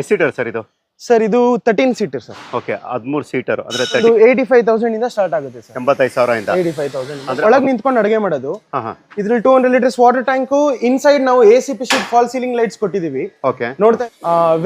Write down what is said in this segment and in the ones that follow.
ಎಷ್ಟು seater sir ಇದು? Sir ಇದು ತರ್ಟೀನ್ ಸೀಟರ್ ಸರ್ ಓಕೆ ಹದಿಮೂರು ಸೀಟರ್ ಅಂದ್ರೆ ಇದು ಏಯ್ಟಿ ಫೈವ್ ತೌಸಂಡ್ ಇಂದ ಸ್ಟಾರ್ಟ್ ಆಗುತ್ತೆ ಸರ್ ಎಂಬತ್ತೈದು ಸಾವಿರ ಇಂದ? ಏಯ್ಟಿ ಫೈವ್ ತೌಸಂಡ್ ಒಳಗೆ ನಿಂತ್ಕೊಂಡು ಅಡುಗೆ ಮಾಡೋದು. ಇದ್ರಲ್ಲಿ two hundred litres water tank inside ನಾವು A C P sheet fall ceiling lights ಕೊಟ್ಟಿದ್ದೀವಿ ಓಕೆ ನೋಡ್ತಾ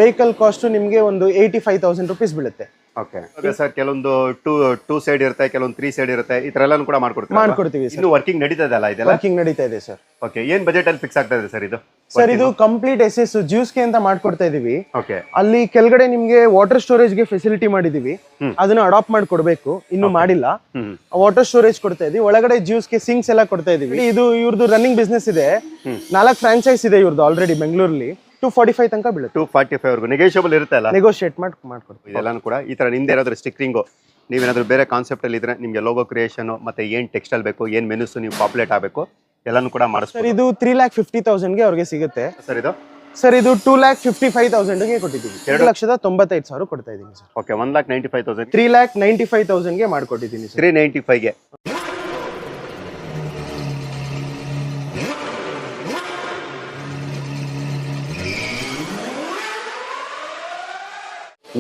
ವೆಹಿಕಲ್ ಕಾಸ್ಟ್ ನಿಮಗೆ ಒಂದು ಏಯ್ಟಿ ಫೈವ್ ತೌಸಂಡ್ ರುಪೀಸ್ ಬೀಳುತ್ತೆ. ಓಕೆ ಸರ್ ಕೆಲವೊಂದು ಟೂ ಟೂ ಸೈಡ್ ಇರುತ್ತೆ ಕೆಲವೊಂದು ತ್ರೀ ಸೈಡ್ ಇರುತ್ತೆ ಈ ತರ ಎಲ್ಲಾನು ಕೂಡ ಮಾಡ್ಕೊಡ್ತೀವಿ ಇನ್ನು ವರ್ಕಿಂಗ್ ನಡೀತಾ ಅಲ್ಲ ಇದೆಲ್ಲ? ವರ್ಕಿಂಗ್ ನಡೀತಾ ಇದೆ ಸರ್. ಓಕೆ ಏನ್ ಬಜೆಟ್ ಅಲ್ಲಿ ಫಿಕ್ಸ್ ಆಗ್ತಾ ಇದೆ ಸರ್ ಇದು? ಸರ್ ಇದು ಕಂಪ್ಲೀಟ್ ಎಸ್ ಎಸ್ ಜ್ಯೂಸ್ಗೆ ಅಂತ ಮಾಡ್ಕೊಡ್ತಾ ಇದೀವಿ. ಓಕೆ ಅಲ್ಲಿ ಕೆಳಗಡೆ ನಿಮ್ಗೆ ವಾಟರ್ ಸ್ಟೋರೇಜ್ಗೆ ಫೆಸಿಲಿಟಿ ಮಾಡಿದೀವಿ. ಅದನ್ನ ಅಡಾಪ್ಟ್ ಮಾಡ್ಕೊಡ್ಬೇಕು ಇನ್ನು ಮಾಡಿಲ್ಲ. ವಾಟರ್ ಸ್ಟೋರೇಜ್ ಕೊಡ್ತಾ ಇದೀವಿ. ಒಳಗಡೆ ಜ್ಯೂಸ್ಗೆ ಸಿಂಕ್ಸ್ ಎಲ್ಲ ಕೊಡ್ತಾ ಇದೀವಿ. ಇದು ಇವ್ರದ್ದು ರನ್ನಿಂಗ್ ಬಿಸ್ನೆಸ್ ಇದೆ. ನಾಲ್ಕು ಫ್ರಾಂಚೈಸ್ ಇದೆ ಇವ್ರದ್ದು ಆಲ್ರೆಡಿ ಬೆಂಗಳೂರಲ್ಲಿ ಟೂ ಫಾರ್ಟಿ ಫೈವ್ ತನಕ ಬೀಳುತ್ತೆ. ಟೂ ಫಾರ್ಟಿ ಫೈವ್ ವರ್ಗು ನೆಗೋಷಿಯಬಲ್ ಇರುತ್ತೆ ಅಲ್ಲ? ನೆಗೋಷಿಯೇಟ್ ಮಾಡಿ ಮಾಡ್ಕೊಡ್ತೀವಿ. ಇದೆಲ್ಲಾನು ಕೂಡ ಈ ತರ ನಿಮ್ದು ಏನಾದ್ರು ಸ್ಟಿಕ್ರಿಂಗು ನೀವೇನಾದರೂ ಬೇರೆ ಕಾನ್ಸೆಪ್ಟ್ ಅಲ್ಲಿ ಇದ್ರೆ ನಿಮಗೆ ಲೋಗೋ ಕ್ರಿಯೇಷನ್ ಮತ್ತೆ ಏನ್ ಟೆಕ್ಸ್ಟೈಲ್ ಬೇಕು ಏನ್ ಮೆನುಸ್ ನೀವು ಪಾಪ್ಯುಲೇಟ್ ಆಗಬೇಕು ಎಲ್ಲಾನು ಕೂಡ ಸರ್ ಇದು ತ್ರೀ ಲ್ಯಾಕ್ ಫಿಫ್ಟಿ ತೌಸಂಡ್ಗೆ ಅವ್ರಿಗೆ ಸಿಗುತ್ತೆ. ಸರ್ ಇದು? ಸರ್ ಇದು ಟೂ ಲ್ಯಾಕ್ ಫಿಫ್ಟಿ ಫೈವ್ ತೌಸಂಡ್ಗೆ ಕೊಟ್ಟಿದ್ದೀವಿ. ಎರಡು ಲಕ್ಷದ ತೊಂಬತ್ತೈದು ಸಾವಿರ ಕೊಡ್ತಾ ಇದ್ದೀನಿ sir. Okay one lakh ninety five thousand three lakh ninety five ತೌಸಂಡ್ಗೆ ಮಾಡ್ಕೊಟ್ಟಿದ್ದೀನಿ ಸರ್. ತ್ರೀ ನೈಂಟಿ ಫೈವ್ಗೆ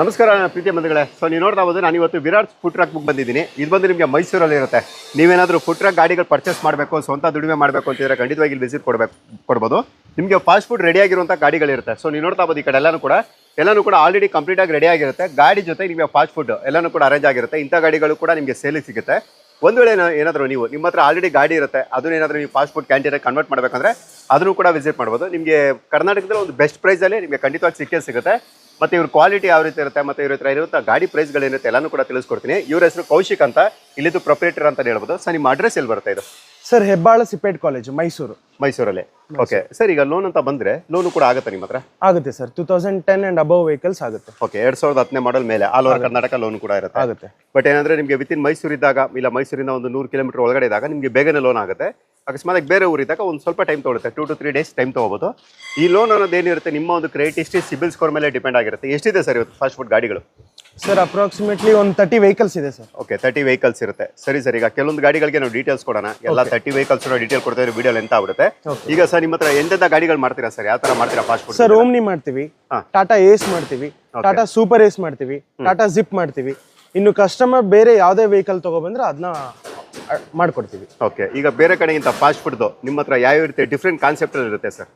ನಮಸ್ಕಾರ ಪ್ರೀತಿಯ ಬಂಧುಗಳೇ. ಸೊ ನೀವು ನೋಡ್ತಾ ಹೋದ್ರೆ ನಾನು ಇವತ್ತು ವಿರಾಟ್ ಫುಡ್ ಟ್ರಕ್ ಬುಕ್ ಬಂದಿದ್ದೀನಿ. ಇದು ಬಂದು ನಿಮಗೆ ಮೈಸೂರಲ್ಲಿ ಇರುತ್ತೆ. ನೀವೇನಾದರೂ ಫುಡ್ ಟ್ರಕ್ ಗಾಡಿಗಳು ಪರ್ಚೇಸ್ ಮಾಡಬೇಕು ಸ್ವಂತ ದುಡಿಮೆ ಮಾಡಬೇಕು ಅಂತಿದ್ರೆ ಖಂಡಿತವಾಗಿ ಇಲ್ಲಿ ವಿಸಿಟ್ ಕೊಡಬೇಕು, ಕೊಡ್ಬೋದು. ನಿಮಗೆ ಫಾಸ್ಟ್ ಫುಡ್ ರೆಡಿ ಆಗಿರುವಂಥ ಗಾಡಿಗಳಿರುತ್ತೆ. ಸೊ ನೀವು ನೋಡ್ತಾ ಹೋಗೋದು ಈ ಕಡೆ ಎಲ್ಲನೂ ಕೂಡ ಎಲ್ಲನೂ ಕೂಡ ಆಲ್ರೆಡಿ ಕಂಪ್ಲೀಟಾಗಿ ರೆಡಿ ಆಗಿರುತ್ತೆ. ಗಾಡಿ ಜೊತೆ ನಿಮಗೆ ಫಾಸ್ಟ್ ಫುಡ್ ಎಲ್ಲನೂ ಕೂಡ ಅರೇಂಜ್ ಆಗಿರುತ್ತೆ. ಇಂಥ ಗಾಡಿಗಳು ಕೂಡ ನಿಮಗೆ ಸೇಲಿಗೆ ಸಿಗುತ್ತೆ. ಒಂದು ವೇಳೆ ಏನ- ಏನಾದರೂ ನೀವು ನಿಮ್ಮ ಹತ್ರ ಆಲ್ರೆಡಿ ಗಾಡಿ ಇರುತ್ತೆ, ಅದನ್ನ ಏನಾದರೂ ನೀವು ಪಾಸ್ಪೋರ್ಟ್ ಫುಡ್ ಕನ್ವರ್ಟ್ ಮಾಡಬೇಕಂದ್ರೆ ಅದನ್ನು ಕೂಡ ವಿಸಿಟ್ ಮಾಡ್ಬೋದು. ನಿಮಗೆ ಕರ್ನಾಟಕದಲ್ಲಿ ಒಂದು ಬೆಸ್ಟ್ ಪ್ರೈಸಲ್ಲಿ ನಿಮಗೆ ಖಂಡಿತವಾಗಿ ಸಿಕ್ಕೇ ಸಿಗುತ್ತೆ. ಮತ್ತು ಇವ್ರ ಕ್ವಾಲಿಟಿ ಯಾವ ರೀತಿ ಇರುತ್ತೆ, ಮತ್ತು ಇವ್ರ ಹತ್ರ ಇರುವಂಥ ಗಾಡಿ ಪ್ರೈಸ್ಗಳೇನಿರುತ್ತೆ ಎಲ್ಲನೂ ಕೂಡ ತಿಳಿಸ್ಕೊಡ್ತೀನಿ. ಇವ್ರ ಹೆಸರು ಕೌಶಿಕ್ ಅಂತ, ಇಲ್ಲಿದ್ದು ಪ್ರೊಪ್ರೇಟರ್ ಅಂತ ಹೇಳ್ಬೋದು. ಸರ್ ನಿಮ್ಮ ಅಡ್ರೆಸ್ ಎಲ್ಲಿ ಬರುತ್ತೆ ಇದು? Sir Hebbal CIPET college Mysuru. ಮೈಸೂರಲ್ಲಿ. ಓಕೆ ಸರ್ ಈಗ ಲೋನ್ ಅಂತ ಬಂದ್ರೆ ಲೋನು ಕೂಡ ಆಗುತ್ತೆ ನಿಮ್ಮ ಹತ್ರ ಆಗುತ್ತೆ sir. Two thousand ten and above vehicles ಆಗುತ್ತೆ. ಓಕೆ ಎರಡ್ ಸಾವಿರದ ಹತ್ತನೇ ಮಾಡಲ್ ಮೇಲೆ ಆಲ್ ಓವರ್ ಕರ್ನಾಟಕ ಲೋನ್ ಕೂಡ ಇರುತ್ತೆ. ಆಗುತ್ತೆ. ಬಟ್ ಏನಂದ್ರೆ ನಿಮಗೆ ವಿತಿನ್ ಮೈಸೂರು ಇದ್ದಾಗ ಇಲ್ಲ ಮೈಸೂರಿಂದ ಒಂದು ನೂರು ಕಿಲೋಮೀಟರ್ ಒಳಗಡೆ ಇದ್ದಾಗ ನಿಮಗೆ ಬೇಗನೆ ಲೋನ್ ಆಗುತ್ತೆ. ಅಕಸ್ಮಾತ್ ಬೇರೆ ಊರಿದಾಗ ಒಂದು ಸ್ವಲ್ಪ time ತೊಗೊಳುತ್ತೆ two to three days time ತೊಗೋಬೋದು. ಈ ಲೋನ್ ಅನ್ನೋದು ಏನಿರುತ್ತೆ ನಿಮ್ಮ ಒಂದು ಕ್ರೆಡಿಟ್ ಹಿಸ್ಟ್ರಿ ಸಿಬಿಲ್ ಸ್ಕೋರ್ ಮೇಲೆ ಡಿಪೆಂಡ್ ಆಗಿರುತ್ತೆ. ಎಷ್ಟಿದೆ ಸರ್ ಇವತ್ತು ಫಾಸ್ಟ್ ಫುಡ್ ಗಾಡಿಗಳು? ಸರ್ ಅಪ್ರಾಕ್ಸಿಮೇಟ್ಲಿ ಒಂದು ತರ್ಟಿ ವೆಹಿಕಲ್ಸ್ ಇದೆ ಸರ್. ಓಕೆ ತರ್ಟಿ ವೆಹಿಕಲ್ಸ್ ಇರುತ್ತೆ. ಸರಿ ಸರ್ ಈಗ ಕೆಲವೊಂದು ಗಾಡಿಗಳಿಗೆ ನಾವು ಡೀಟೇಲ್ಸ್ ಕೊಡೋಣ. ಎಲ್ಲ ತರ್ಟಿ ವೆಹಿಕಲ್ಸ್ ಡೀಟೇಲ್ ಕೊಡ್ತಾ ಇದ್ರೆ ವಿಡಿಯೋ ಎಂತ ಆಗ್ಬಿಡುತ್ತೆ. ಈಗ ಸರ್ ನಿಮ್ಮ ಹತ್ರ ಎಂತೆಂಥ ಗಾಡಿಗಳು ಮಾಡ್ತೀರಾ ಸರ್? ಯಾವ ತರ ಮಾಡ್ತೀರಾ ಫಾಸ್ಟ್ ಫುಡ್ ಸರ್ ಓಮ್ನಿ ಮಾಡ್ತೀವಿ. ಟಾಟಾ ಏಸ್ ಮಾಡ್ತೀವಿ. ಟಾಟಾ ಸೂಪರ್ ಏಸ್ ಮಾಡ್ತೀವಿ. ಟಾಟಾ ಜಿಪ್ ಮಾಡ್ತೀವಿ. ಇನ್ನು ಕಸ್ಟಮರ್ ಬೇರೆ ಯಾವುದೇ ವೆಹಿಕಲ್ ತಗೊಬಂದ್ರೆ ಅದನ್ನ ಮಾಡ್ಕೊಡ್ತೀವಿ. ಓಕೆ ಈಗ ಬೇರೆ ಕಡೆಗಿಂತ ಫಾಸ್ಟ್ ಫುಡ್ದು ನಿಮ್ಮ ಹತ್ರ ಯಾವ ರೀತಿ ಡಿಫ್ರೆಂಟ್ ಕಾನ್ಸೆಪ್ಟ್ ಇರುತ್ತೆ ಸರ್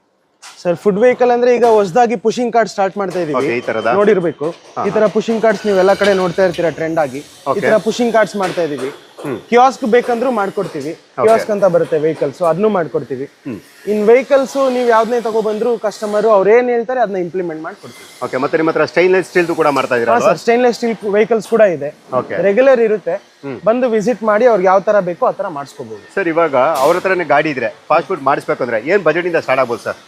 ಸರ್ ಫುಡ್ ವೆಹಿಕಲ್ ಅಂದ್ರೆ ಈಗ ಹೊಸದಾಗಿ ಪುಷಿಂಗ್ ಕಾರ್ಡ್ ಸ್ಟಾರ್ಟ್ ಮಾಡ್ತಾ ಇದೀವಿ. ಈ ತರದ? ನೋಡಿರ್ಬೇಕು. ಈ ತರ ಪುಷಿಂಗ್ ಕಾರ್ಡ್ಸ್ ನೀವು ಎಲ್ಲ ಕಡೆ ನೋಡ್ತಾ ಇರ್ತೀರಾ ಟ್ರೆಂಡ್ ಆಗಿ. ಈ ತರ ಪುಷಿಂಗ್ ಕಾರ್ಡ್ಸ್ ಮಾಡ್ತಾ ಇದೀವಿ. ಕಿಯಾಸ್ಕ್ ಬೇಕಂದ್ರೂ ಮಾಡ್ಕೊಡ್ತೀವಿ. ಕಿಯಾಸ್ಕ್ ಅಂತ ಬರುತ್ತೆ ವೆಹಿಕಲ್ಸ್ ಅದನ್ನು ಮಾಡ್ಕೊಡ್ತೀವಿ. ಇನ್ ವೆಹಿಕಲ್ಸ್ ನೀವು ಯಾವ್ದನ್ನೇ ತಗೊಬಂದ್ರು ಕಸ್ಟಮರ್ ಅವ್ರು ಏನ್ ಹೇಳ್ತಾರೆ ಅದನ್ನ ಇಂಪ್ಲಿಮೆಂಟ್ ಮಾಡ್ಕೊಡ್ತೀವಿ. ಓಕೆ ಮತ್ತೆ ನಿಮ್ಮ ಹತ್ರ ಸ್ಟೈನ್ಲೆಸ್ ಸ್ಟೀಲ್ ಕೂಡ ಮಾಡ್ತಾ ಇದ್ದೀರಾ ಸರ್ ಸ್ಟೈನ್ಲೆಸ್ ಸ್ಟೀಲ್ ವೆಹಿಕಲ್ಸ್ ಕೂಡ ಇದೆ. ರೆಗ್ಯುಲರ್ ಇರುತ್ತೆ. ಬಂದು ವಿಸಿಟ್ ಮಾಡಿ ಅವ್ರಿಗೆ ಯಾವ ತರ ಬೇಕೋ ಆ ತರ ಮಾಡಿಸ್ಕೋಬಹುದು ಸರ್ ಇವಾಗ ಅವ್ರ ಹತ್ರನೇ ಗಾಡಿ ಇದ್ರೆ ಫಾಸ್ಟ್ ಫುಡ್ ಮಾಡಿಸ್ಬೇಕು ಅಂದ್ರೆ ಏನ್ ಬಜೆಟ್ ಇಂದ ಸ್ಟಾರ್ಟ್ ಆಗ್ಬೋದು ಸರ್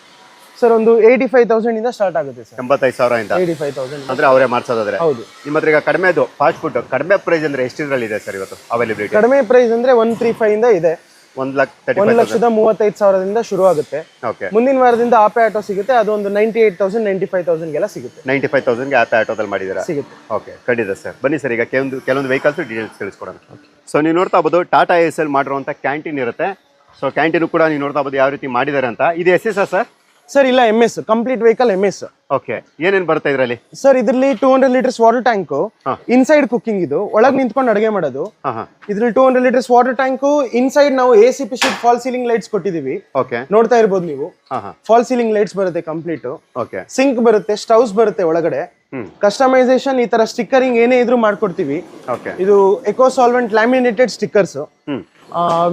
ಸರ್ ಒಂದು ಏಯ್ಟಿ ಫೈವ್ ತೌಸಂಡ್ ಇಂದ ಸ್ಟಾರ್ಟ್ ಆಗುತ್ತೆ ಸರ್ ಎಂಬತ್ತೈದು ಸಾವಿರ ಇಂದ ಏಯ್ಟಿ ಫೈವ್ ತೌಸಂಡ್ ಅಂದ್ರೆ ಅವರೇ ಮಾಡ್ಸೋದಾದ್ರೆ. ಹೌದು. ನಿಮ್ಮ ಹತ್ರ ಈಗ ಕಡಿಮೆದು ಫಾಸ್ಟ್ ಫುಡ್ ಕಡಿಮೆ ಪ್ರೈಸ್ ಅಂದ್ರೆ ಎಷ್ಟಿದ್ರಲ್ಲಿ ಇದೆ ಸರ್ ಇವತ್ತು ಅವೈಲೇಬಿಲಿಟಿ ಕಡಿಮೆ ಪ್ರೈಸ್ ಅಂದ್ರೆ ಒನ್ ತ್ರೀ ಫೈವ್ ಇಂದ ಇದೆ. ಒಂದ್ ಲಕ್ಷ ತರ್ಟಿ ಒಂದು ಲಕ್ಷದ ಮೂವತ್ತೈದು ಸಾವಿರದಿಂದ ಶುರು ಆಗುತ್ತೆ. ಓಕೆ ಮುಂದಿನ ವಾರದಿಂದ ಆಪೆ ಆಟೋ ಸಿಗುತ್ತೆ ಅದು ಒಂದು ninety eight thousand ninety five ತೌಸಂಡ್ಗೆಲ್ಲ ಸಿಗುತ್ತೆ ನೈಂಟಿ ಫೈವ್ ತೌಸಂಡ್ಗೆ ಆತ ಆಟೋದಲ್ಲಿ ಮಾಡಿದ್ದೀರಾ? ಸಿಗುತ್ತೆ. ಓಕೆ ಖಂಡಿತ ಸರ್ ಬನ್ನಿ ಸರ್ ಈಗ ಕೆಲವೊಂದು ಕೆಲವೊಂದು ವೆಹಿಕಲ್ಸ್ ಡೀಟೇಲ್ಸ್ ತಿಳಿಸ್ಕೊಡೋಣ. ಸೊ ನೀವು ನೋಡ್ತಾ ಹೋಗ್ಬೋದು ಟಾಟಾ ಎಸ್ ಎಲ್ ಮಾಡಿರುವಂಥ ಕ್ಯಾಂಟೀನ್ ಇರುತ್ತೆ. ಸೊ ಕ್ಯಾಂಟೀನ್ ಕೂಡ ನೀವು ನೋಡ್ತಾ ಹೋಗ್ಬೋದು ಯಾವ ರೀತಿ ಮಾಡಿದ್ದಾರೆ ಅಂತ. ಇದು ಎಸ್ ಎಸ್ ಸರ್ ಸರ್ ಇಲ್ಲ M S complete vehicle M S okay ಏನೇನು ಬರ್ತಾ ಇದ್ರಲ್ಲಿ? ಸರ್ ಇದರಲ್ಲಿ two hundred litres water tank. Inside cooking ಇದು. ಒಳಗೆ ನಿಂತ್ಕೊಂಡು ಅಡುಗೆ ಮಾಡೋದು. ಇದ್ರಲ್ಲಿ two hundred litres water tank inside ನಾವು A C P sheet fall ceiling lights ಕೊಟ್ಟಿದ್ದೀವಿ ಓಕೆ ನೋಡ್ತಾ ಇರ್ಬೋದು ನೀವು. ಫಾಲ್ ಸೀಲಿಂಗ್ ಲೈಟ್ಸ್ ಬರುತ್ತೆ ಕಂಪ್ಲೀಟ್ ಓಕೆ ಸಿಂಕ್ ಬರುತ್ತೆ ಸ್ಟೌಸ್ ಬರುತ್ತೆ ಒಳಗಡೆ. ಕಸ್ಟಮೈಸೇಷನ್ ಈ ತರ ಸ್ಟಿಕ್ಕರಿಂಗ್ ಏನೇ ಇದ್ರೂ ಮಾಡ್ಕೊಡ್ತೀವಿ. ಓಕೆ ಇದು eco solvent laminated stickers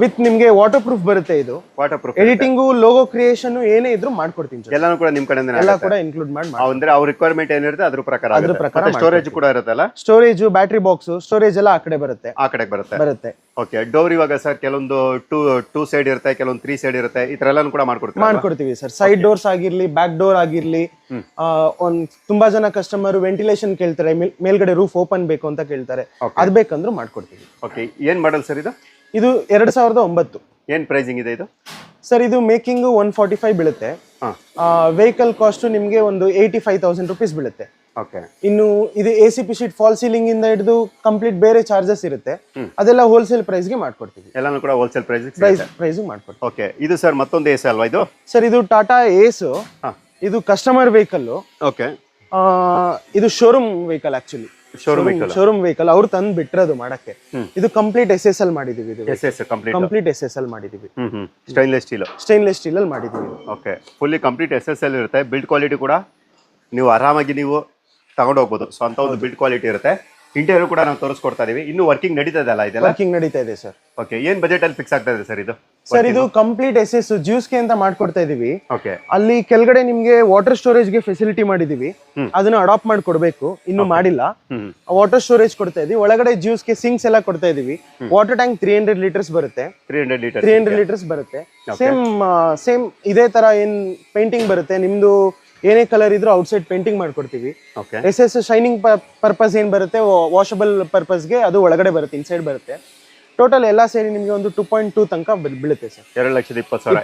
with ನಿಮ್ಗೆ ವಾಟರ್ ಪ್ರೂಫ್ ಬರುತ್ತೆ ಇದು. Waterproof editing logo creation ಏನೇ ಇದ್ರೂ ಮಾಡ್ಕೊಡ್ತೀನಿ ಎಲ್ಲಾನು ಕೂಡ ನಿಮ್ ಕಡೆಯಿಂದ ಎಲ್ಲ ಕೂಡ ಇನ್ಕ್ಲೂಡ್ ಮಾಡಿ ಅಂದ್ರೆ ಅವ್ರ ರಿಕ್ವೈರ್ಮೆಂಟ್ ಏನಿರುತ್ತೆ ಅದ್ರ ಪ್ರಕಾರ ಅದ್ರ ಪ್ರಕಾರ ಸ್ಟೋರೇಜ್ ಕೂಡ ಇರುತ್ತಲ್ಲ? ಸ್ಟೋರೇಜ್ ಬ್ಯಾಟ್ರಿ ಬಾಕ್ಸ್ ಸ್ಟೋರೇಜ್ ಎಲ್ಲ ಆ ಕಡೆ ಬರುತ್ತೆ. ಆ ಕಡೆಗೆ ಬರುತ್ತೆ. ಬರುತ್ತೆ. ಓಕೆ ಡೋರ್ ಇವಾಗ ಸರ್ ಕೆಲವೊಂದು ಟೂ ಟೂ ಸೈಡ್ ಇರುತ್ತೆ ಕೆಲವೊಂದು ತ್ರೀ ಸೈಡ್ ಇರುತ್ತೆ ಈ ತರ ಎಲ್ಲಾನು ಕೂಡ ಮಾಡ್ಕೊಡ್ತೀವಿ ಮಾಡ್ಕೊಡ್ತೀವಿ ಸರ್ ಸೈಡ್ ಡೋರ್ಸ್ ಆಗಿರ್ಲಿ ಬ್ಯಾಕ್ ಡೋರ್ ಆಗಿರ್ಲಿ ಆ, ಒಂದ್ ತುಂಬಾ ಜನ ಕಸ್ಟಮರ್ ವೆಂಟಿಲೇಷನ್ ಕೇಳ್ತಾರೆ ಮೇಲ್- ಮೇಲ್ಗಡೆ ರೂಫ್ ಓಪನ್ ಬೇಕು ಅಂತ ಕೇಳ್ತಾರೆ. ಅದ್ ಬೇಕಂದ್ರೂ ಮಾಡ್ಕೊಡ್ತೀವಿ. ಓಕೆ ಏನ್ ಮಾಡಲ್ ಸರ್ ಇದು? ಇದು ಎರಡ್ ಸಾವಿರದ ಒಂಬತ್ತು. ಏನ್ ಪ್ರೈಸಿಂಗ್ ಇದೆ ಇದು? ಸರ್ ಇದು ಮೇಕಿಂಗ್ ಒನ್ ಫಾರ್ಟಿ ಫೈವ್ ಬೀಳುತ್ತೆ. ವೆಹಿಕಲ್ ಕಾಸ್ಟ್ ನಿಮಗೆ ಒಂದು ಏಯ್ಟಿ ಫೈವ್ ತೌಸಂಡ್ ರುಪೀಸ್ ಬೀಳುತ್ತೆ. ಓಕೆ. ಇನ್ನು ಇದು A C P sheet fall ceiling ಇಂದ ಹಿಡಿದು ಕಂಪ್ಲೀಟ್ ಬೇರೆ ಚಾರ್ಜಸ್ ಇರುತ್ತೆ. ಅದೆಲ್ಲ ಹೋಲ್ಸೇಲ್ ಪ್ರೈಸ್ಗೆ ಮಾಡ್ಕೊಡ್ತೀವಿ. ಎಲ್ಲಾನು ಕೂಡ ಹೋಲ್ಸೇಲ್ ಪ್ರೈಸ್ ಪ್ರೈಸ್ ಪ್ರೈಸ್ ಮಾಡ್ಕೊಡ್ತೀವಿ. ಓಕೆ. ಇದು ಸರ್ ಮತ್ತೊಂದು ಎಸ್ ಅಲ್ವಾ ಇದು? ಸರ್ ಇದು ಟಾಟಾ ಏಸ್ ಇದು ಕಸ್ಟಮರ್ ವೆಹಿಕಲ್ ಓಕೆ. ಇದು showroom vehicle actually showroom vehicle showroom vehicle ಅವ್ರು ತಂದು ಬಿಟ್ರದು ಮಾಡಕ್ಕೆ ಇದು ಕಂಪ್ಲೀಟ್ ಎಸ್ ಎಸ್ ಎಲ್ ಮಾಡಿದೀವಿ ಇದು S S complete complete S S L ಮಾಡಿದೀವಿ. ಸ್ಟೈನ್ಲೆಸ್ ಸ್ಟೀಲ್ ಸ್ಟೈನ್ಲೆಸ್ ಸ್ಟೀಲ್ ಅಲ್ಲಿ ಮಾಡಿದೀವಿ. Okay fully complete S S L ಇರುತ್ತೆ. ಬಿಲ್ಡ್ ಕ್ವಾಲಿಟಿ ಕೂಡ ನೀವು ಆರಾಮಾಗಿ ನೀವು ತಗೊಂಡು ಹೋಗ್ಬೋದು ಸೊ ಅಂತ ಒಂದು ಬಿಲ್ಡ್ ಕ್ವಾಲಿಟಿ ಇರುತ್ತೆ. ಇಂಟೀರಿಯರ್ ಕೂಡ ನಾವು ತೋರಿಸ್ಕೊಡ್ತಾ ಇದೀವಿ. ಇನ್ನು ವರ್ಕಿಂಗ್ ಅಲ್ಲ ಇದೆಲ್ಲ? ವರ್ಕಿಂಗ್ ನಡೀತಾ ಇದೆ ಸರ್ ಓಕೆ ಏನ್ ಬಜೆಟ್ ಅಲ್ಲಿ ಫಿಕ್ಸ್ ಆಗ್ತಾ ಇದೆ ಸರ್ ಇದು? ಸರ್ ಇದು ಕಂಪ್ಲೀಟ್ ಎಸ್ ಎಸ್ ಜ್ಯೂಸ್ಗೆ ಅಂತ ಮಾಡ್ಕೊಡ್ತಾ ಇದೀವಿ. ಓಕೆ ಅಲ್ಲಿ ಕೆಳಗಡೆ ನಿಮ್ಗೆ ವಾಟರ್ ಸ್ಟೋರೇಜ್ಗೆ ಫೆಸಿಲಿಟಿ ಮಾಡಿದೀವಿ ಅದನ್ನ ಅಡಾಪ್ಟ್ ಮಾಡಿ ಕೊಡ್ಬೇಕು ಇನ್ನು ಮಾಡಿಲ್ಲ. ವಾಟರ್ ಸ್ಟೋರೇಜ್ ಕೊಡ್ತಾ ಇದೀವಿ. ಒಳಗಡೆ ಜ್ಯೂಸ್ಗೆ ಸಿಂಕ್ಸ್ ಎಲ್ಲ ಕೊಡ್ತಾ ಇದೀವಿ. Water tank three hundred litres ಬರುತ್ತೆ. ತ್ರೀ ಹಂಡ್ರೆಡ್ ಲೀಟರ್ ಲೀಟರ್ಸ್ ಬರುತ್ತೆ. ಸೇಮ್ ಸೇಮ್ ಇದೇ ತರ ಏನ್ ಪೇಂಟಿಂಗ್ ಬರುತ್ತೆ. ನಿಮ್ದು ಏನೇ ಕಲರ್ ಇದ್ರೂ ಔಟ್ಸೈಡ್ ಪೇಂಟಿಂಗ್ ಮಾಡ್ಕೊಡ್ತೀವಿ. Okay S S shining purpose ಏನ್ ಬರುತ್ತೆ? ವಾಷಬಲ್ ಪರ್ಪಸ್ಗೆ ಅದು ಒಳಗಡೆ ಬರುತ್ತೆ ಇನ್ಸೈಡ್ ಬರುತ್ತೆ. ಟೋಟಲ್ ಎಲ್ಲ ಸೇರಿ ನಿಮಗೆ ಒಂದು ಟೂ ಪಾಯಿಂಟ್ ಟೂ ತನಕ ಬೀಳ್- ಬೀಳುತ್ತೆ ಸರ್. ಎರಡು ಲಕ್ಷದ ಇಪ್ಪತ್ತು ಸಾವಿರ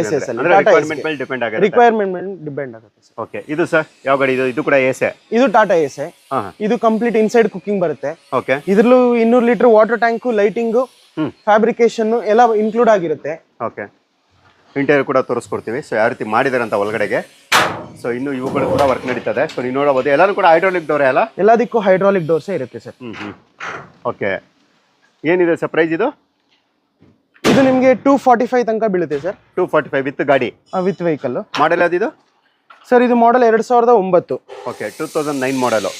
ಎಸ್ ಎಸ್ ಎಲ್ ರಿಕ್ವೈರ್ಮೆಂಟ್ ಮೇಲೆ ಡಿಪೆಂಡ್ ಆಗುತ್ತೆ. ರಿಕ್ವೈರ್ಮೆಂಟ್ ಮೇಲೆ ಡಿಪೆಂಡ್ ಆಗುತ್ತೆ ಸರ್. ಓಕೆ ಇದು ಸರ್ ಯಾವ ಗಾಡಿ ಇದು? ಇದು ಕೂಡ ಎಸೆ ಇದು ಟಾಟಾ ಎಸೆ ಇದು ಕಂಪ್ಲೀಟ್ ಇನ್ಸೈಡ್ ಕುಕಿಂಗ್ ಬರುತ್ತೆ. ಓಕೆ ಇದ್ರಲ್ಲೂ ಇನ್ನೂರು litre water tank lighting fabrication ಎಲ್ಲ ಇನ್ಕ್ಲೂಡ್ ಆಗಿರುತ್ತೆ. ಓಕೆ ಇಂಟೀರಿಯರ್ ಕೂಡ ತೋರಿಸ್ಕೊಡ್ತೀವಿ. ಸೊ ಯಾವ ರೀತಿ ಮಾಡಿದಾರೆ ಅಂತ ಒಳಗಡೆಗೆ. ಸೊ ಇನ್ನು ಇವುಗಳು ಕೂಡ ವರ್ಕ್ ನಡೀತದೆ. ಸೊ ನೀವು ನೋಡಬಹುದು. ಎಲ್ಲರೂ ಕೂಡ ಹೈಡ್ರಾಲಿಕ್ ಡೋರ್ ಅಲ್ಲ? ಎಲ್ಲದಕ್ಕೂ ಹೈಡ್ರಾಲಿಕ್ ಡೋರ್ಸೇ ಇರುತ್ತೆ ಸರ್. ಓಕೆ ಏನಿದೆ ಸರ್ ಪ್ರೈಸ್ ಇದು? ಇದು ನಿಮಗೆ ಟೂ ಫಾರ್ಟಿ ಫೈವ್ ತನಕ ಬೀಳುತ್ತೆ sir. Two forty five with ಗಾಡಿ ವಿತ್ ವೆಹಿಕಲ್ ಮಾಡೆಲ್ ಯಾವ್ದಿದು? ಸರ್ ಇದು ಮಾಡೆಲ್ ಎರಡು ಸಾವಿರದ ಒಂಬತ್ತು. Okay two thousand nine model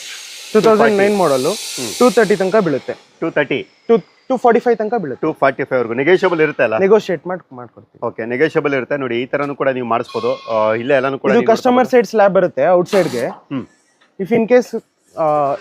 two thousand nine model two thirty ತನಕ ಬೀಳುತ್ತೆ. Two thirty two two forty five ತನಕ ಬೀಳುತ್ತೆ. ಟೂ ಫಾರ್ಟಿ ಫೈವ್ವರೆಗೂ ನೆಗೋಷಿಯಬಲ್ ಇರುತ್ತೆ ಅಲ್ಲ? ನೆಗೋಷಿಯೇಟ್ ಮಾಡಿ ಮಾಡ್ಕೊಡ್ತೀವಿ. ಓಕೆ ನೆಗೋಷಿಯಬಲ್ ಇರುತ್ತೆ. ನೋಡಿ ಈ ತರನು ಕೂಡ ನೀವು ಮಾಡಿಸ್ಬೋದು. ಇಲ್ಲೇ ಎಲ್ಲಾನು ಕೂಡ ಕಸ್ಟಮರ್ ಸೈಡ್ ಸ್ಲ್ಯಾಬ್ ಬರುತ್ತೆ ಔಟ್ ಸೈಡ್ಗೆ ಇಫ್ ಇನ್ ಕೇಸ್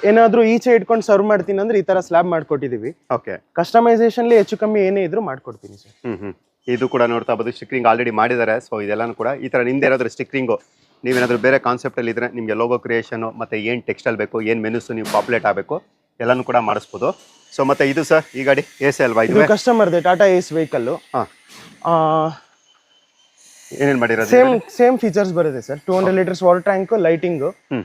ಏನಾದರೂ ಈಚೆ ಇಟ್ಕೊಂಡು ಸರ್ವ್ ಮಾಡ್ತೀನಿ ಅಂದ್ರೆ ಈ ತರ ಸ್ಲ್ಯಾಬ್ ಮಾಡ್ಕೊಟ್ಟಿದೀವಿ. ಓಕೆ ಕಸ್ಟಮೈಸೇಷನ್ಲಿ ಹೆಚ್ಚು ಕಮ್ಮಿ ಏನೇ ಇದ್ರೂ ಮಾಡ್ಕೊಡ್ತೀನಿ ಸರ್ ಹ್ಮ್ ಹ್ಮ್. ಇದು ಕೂಡ ನೋಡ್ತಾ ಬೋದು ಸ್ಟಿಕ್ರಿಂಗ್ ಆಲ್ರೆಡಿ ಮಾಡಿದ್ದಾರೆ. ಸೊ ಇದೆಲ್ಲಾನು ಕೂಡ ಈ ತರ ನಿಮ್ದು ಏನಾದ್ರು ಸ್ಟಿಕ್ರಿಂಗು ನೀವೇನಾದ್ರೂ ಬೇರೆ ಕಾನ್ಸೆಪ್ಟ್ ಅಲ್ಲಿ ಇದ್ರೆ ನಿಮಗೆ ಲೋಗೋ ಕ್ರಿಯೇಷನ್ ಮತ್ತೆ ಏನ್ ಟೆಕ್ಸ್ಟೈಲ್ ಬೇಕು ಏನ್ ಮೆನುಸು ನೀವು ಪಾಪ್ಯುಲೇಟ್ ಆಗಬೇಕು ಎಲ್ಲಾನು ಕೂಡ ಮಾಡಿಸ್ಬೋದು. ಸೊ ಮತ್ತೆ ಇದು ಸರ್ ಈ ಗಾಡಿ ಎ ಸಿ ಅಲ್ವಾ ಇದು ಕಸ್ಟಮರ್ ಕಸ್ಟಮರ್ದೆ ಟಾಟಾ ಏಸ್ ವೆಹಿಕಲ್ ಹಾ. ಏನೇನ್ ಮಾಡಿರೋದು ಸೇಮ್ ಸೇಮ್ ಫೀಚರ್ಸ್ ಬರುತ್ತೆ sir two hundred litres water tank lighting ಹ್ಮ್.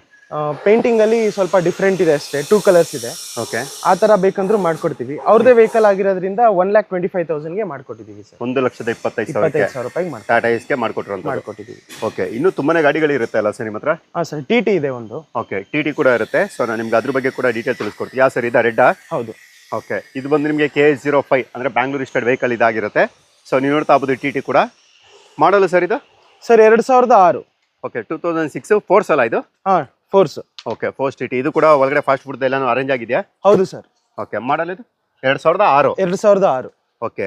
ಪೇಂಟಿಂಗ್ ಅಲ್ಲಿ ಸ್ವಲ್ಪ ಡಿಫ್ರೆಂಟ್ ಇದೆ ಅಷ್ಟೇ. ಟೂ ಕಲರ್ಸ್ ಇದೆ. ಓಕೆ ಆ ತರ ಬೇಕಂದ್ರೂ ಮಾಡ್ಕೊಡ್ತೀವಿ. ಅವ್ರದೇ ವೆಹಿಕಲ್ ಆಗಿರೋದ್ರಿಂದ ಒನ್ ಲ್ಯಾಕ್ ಟ್ವೆಂಟಿ ಫೈವ್ ತೌಸಂಡ್ಗೆ ಮಾಡ್ಕೊಟ್ಟಿದ್ದೀವಿ ಸರ್. ಒಂದು ಲಕ್ಷದ ಇಪ್ಪತ್ತೈದು ಸಾವಿರ ರೂಪಾಯಿ ಟಾಟಾ ಎಸ್ಗೆ ಮಾಡ್ಕೊಟ್ರು ಅಂತ ಮಾಡ್ಕೊಟ್ಟಿದ್ದೀವಿ. ಓಕೆ ಇನ್ನು ತುಂಬಾನೇ ಗಾಡಿಗಳು ಇರುತ್ತೆ ಅಲ್ಲ ಸರ್ ನಿಮ್ಮ ಹತ್ರ? ಹಾಂ ಸರ್ ಟಿ ಟಿ ಇದೆ ಒಂದು. ಓಕೆ ಟಿ ಟಿ ಕೂಡ ಇರುತ್ತೆ. ಸೊ ನಾನು ನಿಮ್ಗೆ ಅದ್ರ ಬಗ್ಗೆ ಕೂಡ ಡೀಟೇಲ್ ತಿಳಿಸ್ಕೊಡ್ತೀನಿ. ಯಾ ಸರ್ ಇದಾ ರೆಡ್ ಹೌದು. ಓಕೆ ಇದು ಬಂದು ನಿಮಗೆ ಕೆ ಎಸ್ ಜೀರೋ ಫೈವ್ ಅಂದ್ರೆ ಬ್ಯಾಂಗ್ಳೂರ್ ಇಸ್ಟೆಡ್ ವೆಹಿಕಲ್ ಇದಾಗಿರುತ್ತೆ. ಸೊ ನೀವು ನೋಡ್ತಾ ಆಗ್ಬೋದು ಟಿ ಟಿ ಕೂಡ. ಮಾಡಲು ಸರ್ ಇದು? ಸರ್ ಎರಡು ಸಾವಿರದ ಆರು. Okay two thousand six Force ಅಲ್ಲ ಇದು? ಹಾಂ. Force okay four T T ಇದು ಕೂಡ ಒಳಗಡೆ ಫಾಸ್ಟ್ ಫುಡ್ ಎಲ್ಲಾನು ಅರೇಂಜ್ ಆಗಿದೆಯಾ? ಹೌದು ಸರ್ ಓಕೆ ಮಾಡಲ್ ಇದು? ಎರಡು ಸಾವಿರದ ಆರು. ಎರಡು ಸಾವಿರದ ಆರು. ಓಕೆ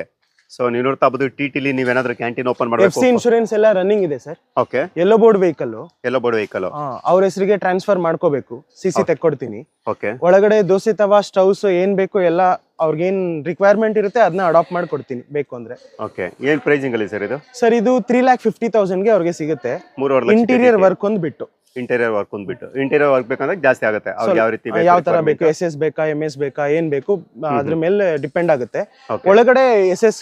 ಸೊ ನೀವು ನೋಡ್ತಾ ಆಗ್ಬೋದು ಟಿ ಟಿಲಿ ನೀವೇನಾದ್ರೂ ಕ್ಯಾಂಟೀನ್ ಓಪನ್ ಎಫ್ ಮಾಡಬೇಕು ಸಿ ಇನ್ಶೂರೆನ್ಸ್ ಎಲ್ಲ ರನ್ನಿಂಗ್ ಇದೆ sir okay yellow board vehicle yellow board vehicle ಅವ್ರ ಹೆಸರಿಗೆ ಟ್ರಾನ್ಸ್ಫರ್ ಮಾಡ್ಕೋಬೇಕು ಸಿ ಸಿ ತೆಕ್ಕೊಡ್ತೀನಿ. ಓಕೆ ಒಳಗಡೆ ದೋಸೆ ತವಾ ಸ್ಟೌಸ್ ಏನ್ ಬೇಕು ಎಲ್ಲ ಅವ್ರಿಗೇನ್ ರಿಕ್ವೈರ್ಮೆಂಟ್ ಇರುತ್ತೆ ಅದನ್ನ ಅಡಾಪ್ಟ್ ಮಾಡ್ಕೊಡ್ತೀನಿ ಬೇಕು ಅಂದ್ರೆ. ಓಕೆ ಏನ್ ಪ್ರೈಸಿಂಗ್ ಅಲ್ಲಿ ಸರ್ ಇದು? ಸರ್ ಇದು ತ್ರೀ ಲ್ಯಾಕ್ ಫಿಫ್ಟಿ ತೌಸಂಡ್ಗೆ ಅವ್ರಿಗೆ ಸಿಗುತ್ತೆ. ಮೂರುವರೆ ಲಕ್ಷ ಇಂಟೀರಿಯರ್ ವರ್ಕ್ ಒಂದು ಬಿಟ್ಟು. ಇಂಟೀರಿಯರ್ ವರ್ಕ್ ಒಂದ್ಬಿಟ್ಟು ಇಂಟೀರಿಯರ್ ವರ್ಕ್ ಬೇಕಂದ್ರೆ ಜಾಸ್ತಿ ಆಗುತ್ತೆ. ಅವ್ರಿಗೆ ಯಾವ ರೀತಿ ಯಾವ ತರ ಬೇಕು ಎಸ್ ಎಸ್ ಬೇಕಾ ಎಂ ಎಸ್ ಬೇಕಾ ಏನ್ ಬೇಕು ಅದ್ರ ಮೇಲೆ ಡಿಪೆಂಡ್ ಆಗುತ್ತೆ. ಒಳಗಡೆ ಎಸ್ ಎಸ್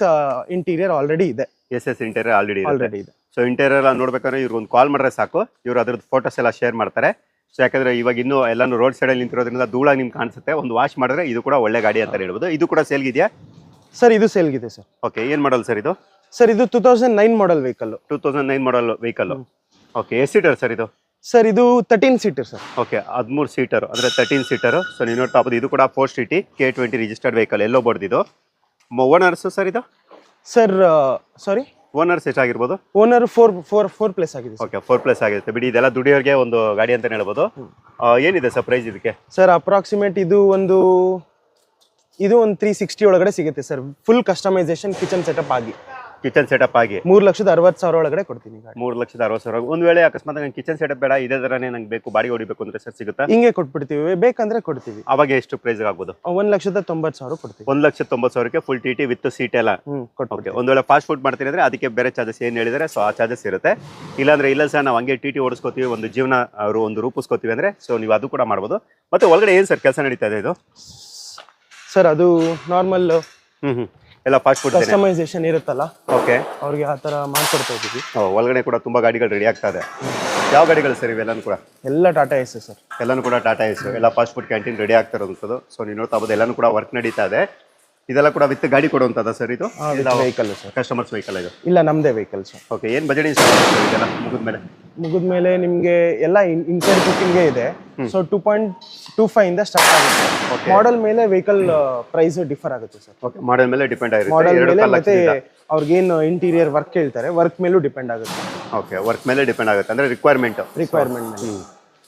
ಇಂಟೀರಿಯರ್ ಆಲ್ರೆಡಿ ಇದೆ. S S interior already already ಇದೆ. ಸೊ ಇಂಟೀರಿಯರ್ ನೋಡ್ಬೇಕಾದ್ರೆ ಒಂದು ಕಾಲ್ ಮಾಡಿದ್ರೆ ಸಾಕು. ಇವ್ರು ಅದ್ರದ್ದು ಫೋಟೋಸ್ ಎಲ್ಲ ಶೇರ್ ಮಾಡ್ತಾರೆ. ಸೊ ಯಾಕಂದ್ರೆ ಇವಾಗ ಇನ್ನು ಎಲ್ಲಾನು ರೋಡ್ ಸೈಡ್ ಅಲ್ಲಿ ನಿಂತಿರೋದ್ರಿಂದ ಧೂಳಾಗಿ ನಿಮ್ಗೆ ಕಾಣಿಸುತ್ತೆ. ಒಂದು ವಾಶ್ ಮಾಡಿದ್ರೆ ಇದು ಕೂಡ ಒಳ್ಳೆ ಗಾಡಿ ಅಂತ ಹೇಳ್ಬೋದು. ಇದು ಕೂಡ ಸೇಲ್ ಸೇಲ್ಗಿದೆಯಾ ಸರ್ ಇದು ಸೇಲ್ ಸೇಲ್ಗಿದೆ ಸರ್. ಓಕೆ ಏನ್ ಮಾಡಲ್ ಸರ್ ಇದು? ಸರ್ ಇದು two thousand nine model vehicle two thousand nine model vehicle okay ಎಷ್ಟು ಸೀಟರ್ ಸರ್ ಇದು? ಸರ್ ಇದು ತರ್ಟೀನ್ ಸೀಟರ್ ಸರ್. ಓಕೆ ಹದಿಮೂರು ಸೀಟರ್ ಅಂದರೆ ತರ್ಟೀನ್ ಸೀಟರ್ ಸೊ ನೀವು ನೋಡ್ತಾ ಇದು ಕೂಡ four city K twenty registered vehicle ಎಲ್ಲೋ ಬರ್ದಿದ್ದು ಓನರ್ಸ್ ಸರ್ ಇದು? Sir sorry owners ಎಷ್ಟಾಗಿರ್ಬೋದು owner four four four place ಆಗಿದೆ ಓಕೆ ಫೋರ್ ಪ್ಲಸ್ ಆಗಿರುತ್ತೆ. ಬಿಡಿ ಇದೆಲ್ಲ ದುಡಿಯೋರಿಗೆ ಒಂದು ಗಾಡಿ ಅಂತ ಹೇಳ್ಬೋದು. ಏನಿದೆ ಸರ್ ಪ್ರೈಸ್ ಇದಕ್ಕೆ? ಸರ್ ಅಪ್ರಾಕ್ಸಿಮೇಟ್ ಇದು ಒಂದು ಇದು ಒಂದು ತ್ರೀ ಸಿಕ್ಸ್ಟಿ ಒಳಗಡೆ ಸಿಗುತ್ತೆ sir. Full customization kitchen setup ಆಗಿ. ಕಿಚನ್ ಸೆಟಪ್ ಆಗಿ. ಮೂರು ಲಕ್ಷದ ಅರವತ್ತು ಸಾವಿರ ಒಳಗಡೆ ಕೊಡ್ತೀನಿ ಗಾಡಿ. ಮೂರು ಲಕ್ಷದ ಅರವತ್ತು ಸಾವಿರ ಒಂದು ವೇಳೆ ಅಕಸ್ಮಾತ್ ನಂಗೆ ಕಿಚನ್ ಸೆಟಪ್ ಬೇಡ ಇದೇ ತರನೇ ನಂಗೆ ಬೇಕು ಬಾಡಿಗೆ ಹೊಡಿಬೇಕು ಅಂದ್ರೆ ಸರ್ ಸಿಗುತ್ತಾ? ಹಿಂಗೆ ಕೊಟ್ಬಿಡ್ತೀವಿ. ಬೇಕಂದ್ರೆ ಕೊಡ್ತೀವಿ. ಅವಾಗ ಎಷ್ಟು ಪ್ರೈಸ್ ಆಗ್ಬೋದು? ಒಂದ್ ಲಕ್ಷದ ತೊಂಬತ್ತು ಸಾವಿರ ಕೊಡ್ತೀವಿ. ಒಂದ್ ಲಕ್ಷದ ತೊಂಬತ್ತು ಸಾವಿರಕ್ಕೆ full T T with seat ಎಲ್ಲ. ಕೊಟ್ಟು ಒಂದು ವೇಳೆ ಫಾಸ್ಟ್ ಫುಡ್ ಮಾಡ್ತೀನಿ ಅಂದ್ರೆ ಅದಕ್ಕೆ ಬೇರೆ ಚಾರ್ಜಸ್ ಏನು ಹೇಳಿದ್ರೆ ಸೊ ಆ ಚಾರ್ಜಸ್ ಇರುತ್ತೆ. ಇಲ್ಲಾಂದ್ರೆ ಇಲ್ಲ ಸರ್ ನಾವು ಹಂಗೆ ಟಿ ಟಿ ಓಡಿಸ್ಕೋತೀವಿ ಒಂದು ಜೀವನ ಅವರು ಒಂದು ರೂಪಿಸ್ಕೋತೀವಿ ಅಂದ್ರೆ ಸೊ ನೀವು ಅದು ಕೂಡ ಮಾಡ್ಬೋದು. ಮತ್ತೆ ಒಳಗಡೆ ಏನು ಸರ್ ಕೆಲಸ ನಡೀತಾ ಇದೆ ಇದು? ಸರ್ ಅದು ನಾರ್ಮಲ್ ಹ್ಮ್ ಹ್ಮ್. ಎಲ್ಲ ಫಾಸ್ಟ್ ಫುಡ್ ಕಸ್ಟಮೈಸೇಷನ್ ಇರುತ್ತಲ್ಲ? ಓಕೆ ಅವ್ರಿಗೆ ಆ ತರ ಮಾಡ್ಕೊಡ್ತಾ ಇದ್ದೀವಿ. ಒಳಗಡೆ ಕೂಡ ತುಂಬಾ ಗಾಡಿಗಳು ರೆಡಿ ಆಗ್ತಾ ಇದೆ. ಯಾವ ಗಾಡಿಗಳು ಸರ್ ಇವೆಲ್ಲನೂ ಕೂಡ? ಎಲ್ಲ ಟಾಟಾ ಎಸ್ ಸರ್. ಎಲ್ಲಾನು ಕೂಡ ಟಾಟಾ ಎಸ್ ಎಲ್ಲ ಫಾಸ್ಟ್ ಫುಡ್ ಕ್ಯಾಂಟೀನ್ ರೆಡಿ ಆಗ್ತಾ ಇರೋದು ಸೊ ನೀವು ನೋಡ್ತಾ ಎಲ್ಲನೂ ಕೂಡ ವರ್ಕ್ ನಡೀತಾ ಇದೆ. ಇದೆಲ್ಲ ಕೂಡ ವಿತ್ ಗಾಡಿ ಕೊಡುವಂತದ ಸರ್ ಇದು? ವೆಹಿಕಲ್ ಸರ್ ಕಸ್ಟಮರ್ಸ್ ವೆಹಿಕಲ್ ಇದು? ಇಲ್ಲ ನಮ್ದೇ ವೆಹಿಕಲ್ ಸರ್ ಓಕೆ ಏನು ಬಜೆಟ್ ಇದೆಲ್ಲ ಮುಗಿದ್ಮೇಲೆ ಮುಗಿದ್ಮೇಲೆ ನಿಮ್ಗೆ ಎಲ್ಲ ಇನ್ಸೈಡ್ ಬುಕ್ಕಿಂಗ್ಗೆ ಇದೆ. So two point two five ಇಂದ ಸ್ಟಾರ್ಟ್ ಆಗುತ್ತೆ. ಮಾಡೆಲ್ ಮೇಲೆ ವೆಹಿಕಲ್ ಪ್ರೈಸ್ ಡಿಫರ್ ಆಗುತ್ತೆ ಸರ್ ಓಕೆ ಮಾಡಲ್ ಮೇಲೆ ಡಿಪೆಂಡ್ ಆಗಿರುತ್ತೆ. ಮಾಡೆಲ್ ಮೇಲೆ ಮತ್ತೆ ಅವ್ರಿಗೇನು ಇಂಟೀರಿಯರ್ ವರ್ಕ್ ಹೇಳ್ತಾರೆ ವರ್ಕ್ ಮೇಲೂ ಡಿಪೆಂಡ್ ಆಗುತ್ತೆ. ಓಕೆ ವರ್ಕ್ ಮೇಲೆ ಡಿಪೆಂಡ್ ಆಗುತ್ತೆ. ಅಂದ್ರೆ ರಿಕ್ವೈರ್ಮೆಂಟ್ ರಿಕ್ವೈರ್ಮೆಂಟ್ ಮೇಲೆ.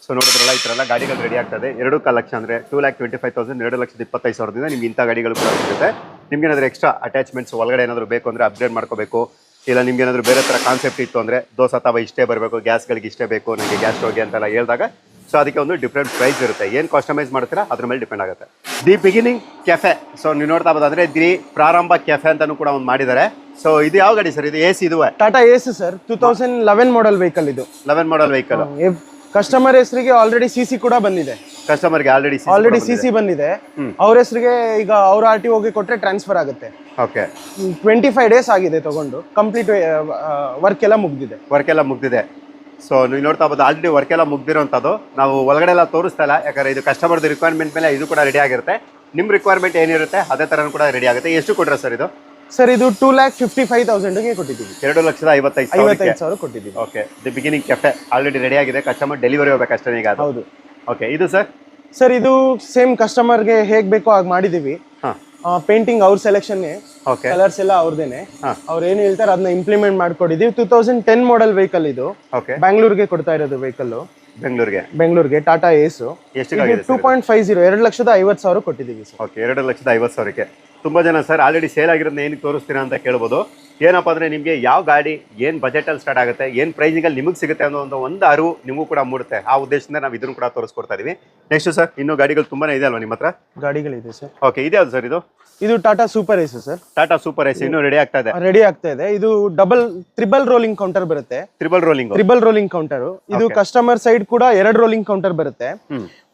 ಸೊ ನೋಡಿದ್ರಲ್ಲ ಈ ಥರ ಎಲ್ಲ ಗಾಡಿಗಳು ರೆಡಿ ಆಗ್ತದೆ. ಎರಡು ಕಾಲು ಲಕ್ಷ ಅಂದರೆ two lakh twenty five thousand ಎರಡು ಲಕ್ಷದ ಇಪ್ಪತ್ತೈದು ಸಾವಿರದಿಂದ ನಿಮ್ಗೆ ಇಂಥ ಗಾಡಿಗಳು ಕೂಡ ಸಿಗುತ್ತೆ. ನಿಮ್ಗೆ ಏನಾದರೂ ಎಕ್ಸ್ಟ್ರಾ ಅಟ್ಯಾಚ್ಮೆಂಟ್ಸ್ ಒಳಗಡೆ ಏನಾದರೂ ಬೇಕು ಅಂದರೆ ಅಪ್ಗ್ರೇಡ್ ಮಾಡ್ಕೋಬೇಕು. ಇಲ್ಲ ನಿಮ್ಗೆ ಏನಾದರೂ ಬೇರೆ ಥರ ಕಾನ್ಸೆಪ್ಟ್ ಇತ್ತು ಅಂದರೆ ದೋಸೆ ಅಥವಾ ಇಷ್ಟೇ ಬರಬೇಕು ಗ್ಯಾಸ್ಗಳಿಗೆ ಇಷ್ಟೇ ಬೇಕು ನನಗೆ ಗ್ಯಾಸ್ ಹೋಗಿ ಅಂತೆಲ್ಲ ಹೇಳಿದಾಗ ಸೊ ಅದಕ್ಕೆ ಒಂದು ಡಿಫ್ರೆಂಟ್ ಪ್ರೈಸ್ ಇರುತ್ತೆ. ಏನು ಕಸ್ಟಮೈಸ್ ಮಾಡ್ತೀರಾ? ಅದ್ರ ಮೇಲೆ ಡಿಪೆಂಡ್ ಆಗುತ್ತೆ. ದಿ ಬಿಗಿನಿಂಗ್ ಕೆಫೆ ಸೊ ನೀವು ನೋಡ್ತಾ ಬೋದಂದ್ರೆ ದಿ ಪ್ರಾರಂಭ ಕೆಫೆ ಅಂತಾನು ಕೂಡ ಒಂದು ಮಾಡಿದ್ದಾರೆ. ಸೊ ಇದು ಯಾವ ಗಾಡಿ ಸರ್? ಇದು A C ಇದುವೆ? Tata Ace sir. Two thousand eleven model vehicle ಇದು. ಲೆವೆನ್ ಮಾಡಲ್ ವೆಹಿಕಲ್ ಕಸ್ಟಮರ್ ಹೆಸರಿಗೆ ಆಲ್ರೆಡಿ ಸಿ ಸಿ ಕೂಡ ಬಂದಿದೆ. ಕಸ್ಟಮರ್ಗೆ ಆಲ್ರೆಡಿ ಆಲ್ರೆಡಿ ಸಿ ಸಿ ಬಂದಿದೆ. ಅವ್ರ ಹೆಸರಿಗೆ ಈಗ ಅವ್ರ ಆರ್ ಟಿ ಹೋಗಿ ಕೊಟ್ರೆ ಟ್ರಾನ್ಸ್ಫರ್ ಆಗುತ್ತೆ. ಓಕೆ ಟ್ವೆಂಟಿ ಫೈವ್ ಡೇಸ್ ಆಗಿದೆ ತಗೊಂಡು. ಕಂಪ್ಲೀಟ್ ವರ್ಕ್ ಎಲ್ಲ ಮುಗ್ದಿದೆ. ವರ್ಕ್ ಎಲ್ಲ ಮುಗ್ದಿದೆ. ಸೊ ನೀವು ನೋಡ್ತಾ ಹೋಗೋದು ಆಲ್ರೆಡಿ ವರ್ಕ್ ಎಲ್ಲ ಮುಗ್ದಿರೋಂಥದ್ದು. ನಾವು ಒಳಗಡೆ ಎಲ್ಲ ತೋರಿಸ್ತಾ ಇಲ್ಲ ಯಾಕಂದ್ರೆ ಇದು ಕಸ್ಟಮರ್ದು ರಿಕ್ವೈರ್ಮೆಂಟ್ ಮೇಲೆ ಇದು ಕೂಡ ರೆಡಿ ಆಗಿರುತ್ತೆ. ನಿಮ್ಮ ರಿಕ್ವೈರ್ಮೆಂಟ್ ಏನಿರುತ್ತೆ ಅದೇ ಥರ ಕೂಡ ರೆಡಿ ಆಗುತ್ತೆ. ಎಷ್ಟು ಕೊಟ್ಟರೆ ಸರ್ ಇದು? ಸರ್ ಇದು ಟೂ ಲ್ಯಾಕ್ ಫಿಫ್ಟಿ ಫೈವ್ ತೌಸಂಡ್ಗೆ ಕೊಟ್ಟಿದ್ದೀವಿ. ಎರಡು ಲಕ್ಷದ ಐವತ್ತೈದು ಐವತ್ತೈದು ಸಾವಿರ ಕೊಟ್ಟಿದ್ದೀವಿ. Okay the beginning cafe already ready ಆಗಿದೆ. ಕಸ್ಟಮರ್ ಡೆಲಿವರಿ ಹೋಗ್ಬೇಕು ಅಷ್ಟೇ ಈಗ ಅದು. ಹೌದು. ಓಕೆ ಇದು ಸರ್ ಸರ್ ಇದು ಸೇಮ್ ಕಸ್ಟಮರ್ಗೆ ಹೇಗೆ ಬೇಕೋ ಹಾಗೆ ಮಾಡಿದ್ದೀವಿ. ಹಾಂ. ಪೇಂಟಿಂಗ್ ಅವ್ರ ಸೆಲೆಕ್ಷನ್ ಓಕೆ ಕಲರ್ಸ್ ಎಲ್ಲ ಅವ್ರದೇನೆ. ಹಾ. ಅವ್ರು ಏನು ಹೇಳ್ತಾರೆ ಅದನ್ನ implement ಮಾಡ್ಕೊಟ್ಟಿದ್ದೀವಿ two thousand ten model vehicle ಇದು. ಓಕೆ ಬ್ಯಾಂಗ್ಳೂರ್ಗೆ ಕೊಡ್ತಾ ಇರೋದು ವೆಹಿಕಲ್ ಬೆಂಗಳೂರಿಗೆ ಬೆಂಗಳೂರಿಗೆ ಟಾಟಾ ಏಸು ಎಷ್ಟು ಟೂ ಪಾಯಿಂಟ್ ಫೈವ್ ಜೀರೋ ಎರಡು ಲಕ್ಷದ ಐವತ್ತು ಸಾವಿರ ಕೊಟ್ಟಿದ್ದೀವಿ ಸರ್ ಓಕೆ ಎರಡು ಲಕ್ಷದ ಐವತ್ತು ಸಾವಿರಕ್ಕೆ. ತುಂಬ ಜನ ಸರ್ ಆಲ್ರೆಡಿ ಸೇಲ್ ಆಗಿರೋದನ್ನ ಏನಕ್ಕೆ ತೋರಿಸ್ತೀರಾ ಅಂತ ಕೇಳ್ಬೋದು. ಏನಪ್ಪ ಅಂದರೆ ನಿಮಗೆ ಯಾವ ಗಾಡಿ ಏನು ಬಜೆಟಲ್ಲಿ ಸ್ಟಾರ್ಟ್ ಆಗುತ್ತೆ ಏನು ಪ್ರೈಸಿಂಗಲ್ಲಿ ನಿಮಗೆ ಸಿಗುತ್ತೆ ಅನ್ನೋ ಒಂದು ಒಂದು ಅರಿವು ನಿಮಗೂ ಕೂಡ ಮೂಡುತ್ತೆ. ಆ ಉದ್ದೇಶದಿಂದ ನಾವು ಇದನ್ನು ಕೂಡ ತೋರಿಸ್ಕೊಡ್ತಾ ಇದೀವಿ. ನೆಕ್ಸ್ಟ್ ಸರ್ ಇನ್ನೂ ಗಾಡಿಗಳು ತುಂಬಾನೇ ಇದೆ ಅಲ್ವಾ ನಿಮ್ಮ ಹತ್ರ? ಗಾಡಿಗಳಿದೆ ಸರ್ ಓಕೆ ಇದ್ಯಾವುದು ಸರ್ ಇದು? ಇದು Tata super Ace sir. Tata super Ace ಇನ್ನೂ ರೆಡಿ ಆಗ್ತಾ ಇದೆ. ರೆಡಿ ಆಗ್ತಾ ಇದೆ. ಇದು ಡಬಲ್ ತ್ರಿಬಲ್ ರೋಲಿಂಗ್ ಕೌಂಟರ್ ಬರುತ್ತೆ. Triple rolling triple rolling counter ಇದು ಕಸ್ಟಮರ್ ಸೈಡ್ ಕೂಡ ಎರಡು ರೋಲಿಂಗ್ ಕೌಂಟರ್ ಬರುತ್ತೆ.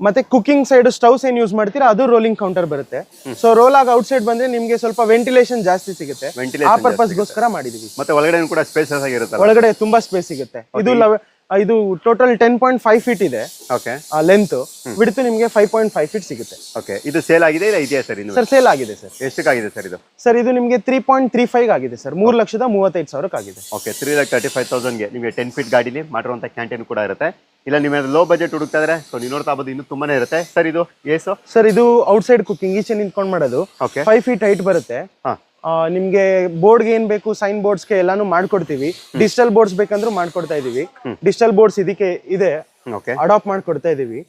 ಮತ್ತೆ ಕುಕಿಂಗ್ ಸೈಡ್ ಸ್ಟೌಸ್ ಏನ್ ಯೂಸ್ ಮಾಡ್ತೀರಾ ಅದು ರೋಲಿಂಗ್ ಕೌಂಟರ್ ಬರುತ್ತೆ. ಸೊ ರೋಲ್ ಆಗ ಔಟ್ ಸೈಡ್ ಬಂದ್ರೆ ನಿಮ್ಗೆ ಸ್ವಲ್ಪ ವೆಂಟಿಲೇಷನ್ ಜಾಸ್ತಿ ಸಿಗುತ್ತೆ. ಆ ಪರ್ಪಸ್ಗೋಸ್ಕರ ಮಾಡಿದೀವಿ. ಮತ್ತೆ ಒಳಗಡೆ ಕೂಡ ಸ್ಪೇಸಸ್ ಆಗಿರುತ್ತೆ ಒಳಗಡೆ ತುಂಬಾ ಸ್ಪೇಸ್ ಸಿಗುತ್ತೆ. ಇದು ಲವ- ಇದು total ten point five feet ಇದೆ. ಓಕೆ ಲೆಂತ್ ಬಿಡ್ತು ನಿಮಗೆ ಫೈವ್ ಪಾಯಿಂಟ್ ಫೈವ್ ಫೀಟ್ ಸಿಗುತ್ತೆ. ಓಕೆ ಇದು ಸೇಲ್ ಆಗಿದೆ ಇಲ್ಲ ಇದೆಯಾ ಸರ್ ಇನ್ನು? ಸರ್ ಸೇಲ್ ಆಗಿದೆ ಸರ್. ಎಷ್ಟಕ್ಕಾಗಿದೆ ಸರ್ ಇದು? ಸರ್ ಇದು ನಿಮಗೆ ತ್ರೀ ಪಾಯಿಂಟ್ ತ್ರೀ ಫೈವ್ ಆಗಿದೆ ಸರ್. ಮೂರು ಲಕ್ಷದ ಮೂವತ್ತೈದು ಸಾವಿರಕ್ಕಾಗಿದೆ okay three lakh thirty five ತೌಸಂಡ್ಗೆ ನಿಮಗೆ ಟೆನ್ ಫೀಟ್ ಗಾಡಿಲಿ ಮಾಡಿರುವಂಥ ಕ್ಯಾಂಟೀನ್ ಕೂಡ ಇರುತ್ತೆ. ಇಲ್ಲ ನಿಮಗೆ ಲೋ ಬಜೆಟ್ ಹುಡುಕ್ತಾ ಇದ್ರೆ ಸೊ ನೀವು ನೋಡ್ತಾ ಬೋದು ಇನ್ನೂ ತುಂಬಾನೇ ಇರುತ್ತೆ. ಸರ್ ಇದು ಏಸು? ಸರ್ ಇದು ಔಟ್ ಸೈಡ್ ಕುಕಿಂಗ್ ಈಚೆ ನಿಂತ್ಕೊಂಡು ಮಾಡೋದು. ಓಕೆ ಫೈವ್ ಫೀಟ್ ಹೈಟ್ ಬರುತ್ತೆ. ನಿಮ್ಗೆ ಬೋರ್ಡ್ಗೆ ಏನ್ ಬೇಕು ಸೈನ್ ಬೋರ್ಡ್ಸ್ಗೆ ಎಲ್ಲಾನು ಮಾಡ್ಕೊಡ್ತೀವಿ. ಡಿಜಿಟಲ್ ಬೋರ್ಡ್ಸ್ ಬೇಕಂದ್ರೂ ಮಾಡ್ಕೊಡ್ತಾ ಇದೀವಿ. ಡಿಜಿಟಲ್ ಬೋರ್ಡ್ಸ್ ಇದಕ್ಕೆ ಇದೆ. ಓಕೆ ಅಡಾಪ್ಟ್ ಮಾಡ್ಕೊಡ್ತಾ ಇದೀವಿ.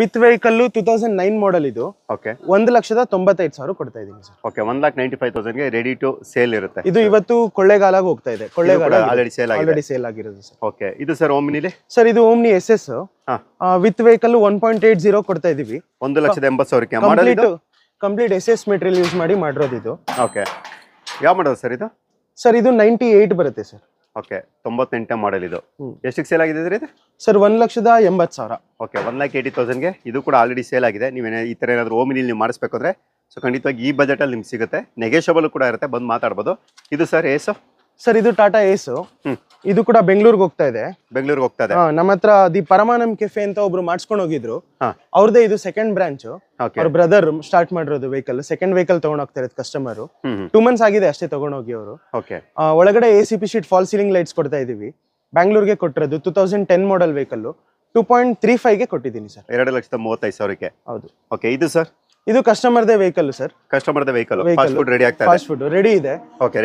With vehicle two thousand nine model ಇದು. ಓಕೆ ಒಂದು ಲಕ್ಷದ ತೊಂಬತ್ತೈದು ಸಾವಿರ ಕೊಡ್ತಾ ಇದೀವಿ sir. Okay one lakh ninety five thousand ready to sale ಇರುತ್ತೆ. ಇದು ಇವತ್ತು ಕೊಳ್ಳೇಗಾಲಾಗ ಹೋಗ್ತಾ ಇದೆ. Kollegal already sale already sale ಆಗಿರೋದು ಸರ್. ಓಕೆ ಇದು ಸರ್ ಓಮಿನಿಲಿ ಸರ್ ಇದು Omni S S with vehicle one point eight zero ಕೊಡ್ತಾ ಇದೀವಿ. ಒಂದು ಲಕ್ಷದ ಎಂಬತ್ತು ಸಾವಿರಕ್ಕೆ. Model complete S S material use ಮಾಡಿ ಮಾಡಿರೋದು ಇದು. ಓಕೆ ಯಾವ ಮಾಡಲ್ ಸರ್ ಇದು? ಸರ್ ಇದು ನೈಂಟಿ ಏಟ್ ಬರುತ್ತೆ ಸರ್ ಓಕೆ ತೊಂಬತ್ತೆಂಟನೇ ಮಾಡಲ್ ಇದು. ಎಷ್ಟಕ್ಕೆ ಸೇಲ್ ಆಗಿದೆ ಸರ್ ಇದು? ಸರ್ ಒನ್ ಲಕ್ಷದ ಎಂಬತ್ತು ಸಾವಿರ. ಓಕೆ ಒನ್ ಲ್ಯಾಕ್ ಏಯ್ಟಿ ತೌಸಂಡ್ಗೆ ಇದು ಕೂಡ ಆಲ್ರೆಡಿ ಸೇಲ್ ಆಗಿದೆ. ನೀವೇನೇ ಈ ಥರ ಏನಾದರೂ ಓಮಿನಿಲಿ ನೀವು ಮಾಡಿಸ್ಬೇಕು ಅಂದರೆ ಸೊ ಖಂಡಿತವಾಗಿ ಈ ಬಜೆಟಲ್ಲಿ ನಿಮ್ಗೆ ಸಿಗುತ್ತೆ. ನೆಗೆಷಬಲ್ ಕೂಡ ಇರುತ್ತೆ ಬಂದು ಮಾತಾಡ್ಬೋದು. ಇದು ಸರ್ ಏಸು ಸರ್ ಇದು ಟಾಟಾ ಏಸು. ಇದು ಕೂಡ ಬೆಂಗಳೂರಿಗೆ ಹೋಗ್ತಾ ಇದೆ. ಬೆಂಗಳೂರಿಗೆ ಹೋಗ್ತಾ ಇದೆ. ನಮ್ಮ ಹತ್ರ ದಿ ಪರಮಾನಂ ಕೆಫೆ ಅಂತ ಒಬ್ರು ಮಾಡಿಸ್ಕೊಂಡು ಹೋಗಿದ್ರು. ಅವ್ರದೇ ಇದು ಸೆಕೆಂಡ್ ಬ್ರಾಂಚ್ ಅವ್ರ ಬ್ರದರ್ ಸ್ಟಾರ್ಟ್ ಮಾಡಿರೋದು ವೆಹಿಕಲ್ ಸೆಕೆಂಡ್ ವೆಹಿಕಲ್ ತಗೊಂಡ್ ಹೋಗ್ತಾ ಇರೋದು ಕಸ್ಟಮರ್ ಟೂ ಮಂತ್ಸ್ ಆಗಿದೆ ಅಷ್ಟೇ ತಗೊಂಡೋಗಿ ಅವರು. ಒಳಗಡೆ A C P sheet fall ceiling lights ಕೊಡ್ತಾ ಇದೀವಿ. ಬ್ಯಾಂಗ್ಳೂರ್ಗೆ ಕೊಟ್ಟಿರೋದು two thousand ten model vehicle two point three ಫೈವ್ಗೆ ಕೊಟ್ಟಿದ್ದೀನಿ ಸರ್ ಎರಡು ಲಕ್ಷದ ಮೂವತ್ತೈದು ಸಾವಿರಕ್ಕೆ. ಹೌದು. ಓಕೆ ಇದು ಸರ್ ಇದು ಕಸ್ಟಮರ್ ದೇ ವೆಹಿಕಲ್ ಸರ್ ಕಸ್ಟಮರ್ ದೇ ವೆಹಿಕಲ್ ಫಾಸ್ಟ್ ಫುಡ್ ರೆಡಿ ಆಗ್ತಾ ಇದೆ? ಫಾಸ್ಟ್ ಫುಡ್ ರೆಡಿ ಇದೆ.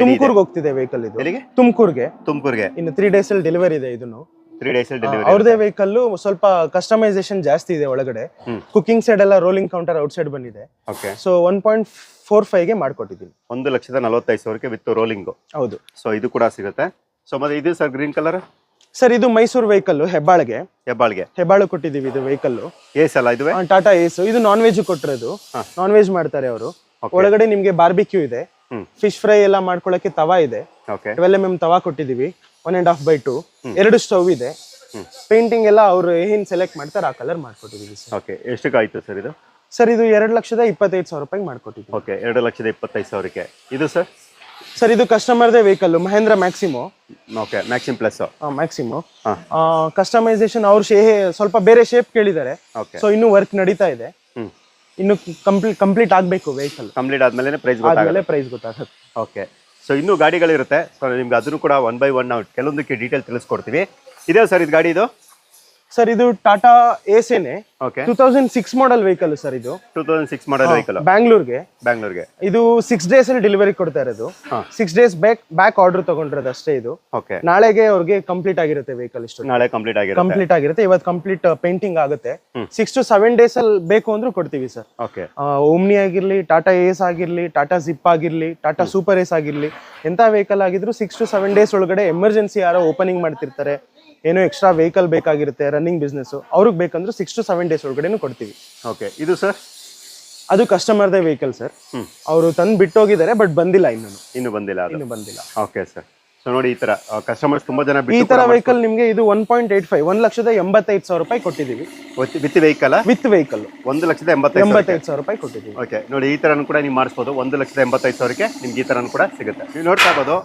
ತುಮಕೂರ್ಗೆ ಹೋಗ್ತಿದೆ ವೆಹಿಕಲ್ ಇದು. ಎಲ್ಲಿಗೆ? ತುಮಕೂರ್ಗೆ. ತುಮಕೂರಿಗೆ. ಇನ್ನು ತ್ರೀ ಡೇಸ್ ಅಲ್ಲಿ ಡೆಲಿವರಿ ಇದೆ ಇದನ್ನು. ತ್ರೀ ಡೇಸ್ ಡೆಲಿವರಿ ಅವ್ರದೇ ವೆಹಿಕಲ್ ಸ್ವಲ್ಪ ಕಸ್ಟಮೈಸೇಷನ್ ಜಾಸ್ತಿ ಇದೆ ಒಳಗಡೆ. ಕುಕಿಂಗ್ ಸೈಡ್ ಎಲ್ಲ ರೋಲಿಂಗ್ ಕೌಂಟರ್ ಔಟ್ ಸೈಡ್ ಬಂದಿದೆ okay so one point four ಫೈವ್ಗೆ ಮಾಡ್ಕೊಟ್ಟಿದ್ದೀನಿ. ಒಂದು ಲಕ್ಷದ ನಲವತ್ತೈದು ಸಾವಿರಕ್ಕೆ ವಿತ್ ರೋಲಿಂಗ್ ಹೌದು. ಸೊ ಇದು ಕೂಡ ಸಿಗುತ್ತೆ. ಸೊ ಮತ್ತೆ ಇದು ಸರ್ ಗ್ರೀನ್ ಕಲರ್ ಸರ್ ಇದು ಮೈಸೂರು ವೆಹಿಕಲ್ ಹೆಬ್ಬಾಳ್ಗೆ. ಹೆಬ್ಬಾಳ್ಗೆ. ಹೆಬ್ಬಾಳು ಕೊಟ್ಟಿದ್ದೀವಿ ಇದು ವೆಹಿಕಲ್ ಏಸ್ ಅಲ್ಲ ಇದುವೆ? ಟಾಟಾ ಏಸ್ ಇದು ನಾನ್ ವೆಜ್ ಕೊಟ್ಟಿರೋದು. ನಾನ್ ವೆಜ್ ಮಾಡ್ತಾರೆ ಅವರು. ಒಳಗಡೆ ನಿಮ್ಗೆ ಬಾರ್ಬಿಕ್ಯೂ ಇದೆ. ಫಿಶ್ ಫ್ರೈ ಎಲ್ಲ ಮಾಡ್ಕೊಳಕ್ಕೆ ತವಾ ಇದೆ. Okay twelve M tawa ಕೊಟ್ಟಿದೀವಿ one and half by two ಎರಡು ಸ್ಟವ್ ಇದೆ. ಪೇಂಟಿಂಗ್ ಎಲ್ಲ ಅವ್ರು ಏನ್ ಸೆಲೆಕ್ಟ್ ಮಾಡ್ತಾರೆ ಆ ಕಲರ್ ಮಾಡ್ಕೊಟ್ಟಿದೀವಿ ಓಕೆ ಎಷ್ಟಕ್ಕಾಯ್ತು ಸರ್ ಇದು? ಸರ್ ಇದು ಎರಡು ಲಕ್ಷದ ಇಪ್ಪತ್ತೈದು ಸಾವಿರ ರೂಪಾಯಿ ಮಾಡ್ಕೊಟ್ಟಿದ್ದೀವಿ. ಓಕೆ ಎರಡು ಲಕ್ಷದ ಇಪ್ಪತ್ತೈದು ಸಾವಿರಕ್ಕೆ. ಇದು ಸರ್ ಸರ್ ಇದು ಕಸ್ಟಮರ್ದೇ vehicle Mahindra Maximo okay Maxim plus Maximo. Customization ಅವ್ರು ಶೇ ಸ್ವಲ್ಪ ಬೇರೆ ಶೇಪ್ ಕೇಳಿದ್ದಾರೆ. ಓಕೆ ಸೊ ಇನ್ನು ವರ್ಕ್ ನಡೀತಾ ಇದೆ. ಇನ್ನು ಕಂಪ್ಲೀಟ್ ಕಂಪ್ಲೀಟ್ ಆಗಬೇಕು ವೆಹಿಕಲ್ ಕಂಪ್ಲೀಟ್ ಆದ್ಮೇಲೆ ಪ್ರೈಸ್ ಗೊತ್ತಾಗುತ್ತೆ. ಆದ್ಮೇಲೆ ಪ್ರೈಸ್ ಗೊತ್ತಾಗುತ್ತೆ. ಓಕೆ ಸೊ ಇನ್ನೂ ಗಾಡಿಗಳಿರುತ್ತೆ. ಸೊ ನಿಮ್ಗೆ ಅದನ್ನು ಕೂಡ ಒನ್ ಬೈ ಒನ್ ನಾವು ಕೆಲವೊಂದಕ್ಕೆ ಡೀಟೇಲ್ ತಿಳಿಸ್ಕೊಡ್ತೀವಿ. ಇದೇ ಸರ್ ಇದು ಗಾಡಿ ಇದು? ಸರ್ ಇದು Tata ಏಸೇನೆ okay two thousand six model vehicle sir ಇದು. Two thousand six model vehicle ಬ್ಯಾಂಗ್ಳೂರ್ಗೆ ಬ್ಯಾಂಗ್ಳೂರ್ಗೆ ಇದು ಸಿಕ್ಸ್ ಡೇಸ್ ಅಲ್ಲಿ ಡೆಲಿವರಿ ಕೊಡ್ತಾ ಇರೋದು. Six days back back order ತಗೊಂಡಿರೋದು ಅಷ್ಟೇ ಇದು. ಓಕೆ ನಾಳೆಗೆ ಅವ್ರಿಗೆ ಕಂಪ್ಲೀಟ್ ಆಗಿರುತ್ತೆ ವೆಹಿಕಲ್ ಇಷ್ಟು. ನಾಳೆ ಕಂಪ್ಲೀಟ್ ಆಗಿರುತ್ತೆ. ಕಂಪ್ಲೀಟ್ ಆಗಿರುತ್ತೆ. ಇವತ್ತು ಕಂಪ್ಲೀಟ್ ಪೇಂಟಿಂಗ್ ಆಗುತ್ತೆ. ಸಿಕ್ಸ್ ಟು ಸೆವೆನ್ ಡೇಸ್ ಅಲ್ಲಿ ಬೇಕು ಅಂದ್ರೂ ಕೊಡ್ತೀವಿ ಸರ್ ಓಕೆ ಓಮ್ನಿ ಆಗಿರ್ಲಿ ಟಾಟಾ ಏಸ್ ಆಗಿರ್ಲಿ ಟಾಟಾ ಜಿಪ್ ಆಗಿರ್ಲಿ ಟಾಟಾ ಸೂಪರ್ ಏಸ್ ಆಗಿರ್ಲಿ ಎಂತ ವೆಹಿಕಲ್ ಆಗಿದ್ರು ಸಿಕ್ಸ್ ಟು ಸೆವೆನ್ ಡೇಸ್ ಒಳಗಡೆ ಎಮರ್ಜೆನ್ಸಿ ಯಾರೋ ಓಪನಿಂಗ್ ಮಾಡ್ತಿರ್ತಾರೆ. ಏನೋ ಎಕ್ಸ್ಟ್ರಾ ವೆಹಿಕಲ್ ಬೇಕಾಗಿರುತ್ತೆ ರನ್ನಿಂಗ್ ಬಿಸ್ನೆಸ್ ಅವ್ರಿಗೆ ಬೇಕಂದ್ರೆ ಸಿಕ್ಸ್ ಟು ಸೆವೆನ್ ಡೇಸ್ ಒಳಗಡೆ ಕೊಡ್ತೀವಿ. ಓಕೆ ಇದು ಸರ್ ಅದು ಕಸ್ಟಮರ್ದೇ ವೆಹಿಕಲ್ ಸರ್. ಅವರು ತಂದು ಬಿಟ್ಟೋಗಿದ್ದಾರೆ ಬಟ್ ಬಂದಿಲ್ಲ ಇನ್ನೂ. ಇನ್ನು ಬಂದಿಲ್ಲ ಅದು? ಇನ್ನು ಬಂದಿಲ್ಲ. ಓಕೆ ಸರ್ ಸೊ ನೋಡಿ ಈ ತರ ಕಸ್ಟಮರ್ಸ್ ತುಂಬಾ ಜನ ಈ ತರ ವೆಹಿಕಲ್ ನಿಮಗೆ ಇದು ಒನ್ ಪಾಯಿಂಟ್ ಏಟ್ ಫೈವ್ ಒಂದ್ ಲಕ್ಷದ ಎಂಬತ್ತೈದು ಸಾವಿರ ರೂಪಾಯಿ ಕೊಟ್ಟಿದ್ದೀವಿ. ವಿತ್ ವೆಹಿಕಲ್ ವಿತ್ ವೆಹಿಕಲ್ ಒಂದು ಲಕ್ಷದ ಎಂಬತ್ತೈದು ಸಾವಿರ ರೂಪಾಯಿ ಕೊಟ್ಟಿದ್ದೀವಿ. ಓಕೆ ನೋಡಿ ಈ ತರನು ಕೂಡ ನೀವು ಮಾಡಿಸ್ಬೋದು ಒಂದು ಲಕ್ಷದ ಎಂಬತ್ತೈದು ಸಾವಿರಕ್ಕೆ ನಿಮ್ಗೆ ಈ ತರನು ಕೂಡ ಸಿಗುತ್ತೆ. ನೀವು ನೋಡ್ತಾ ಇರ್ಬೋದು.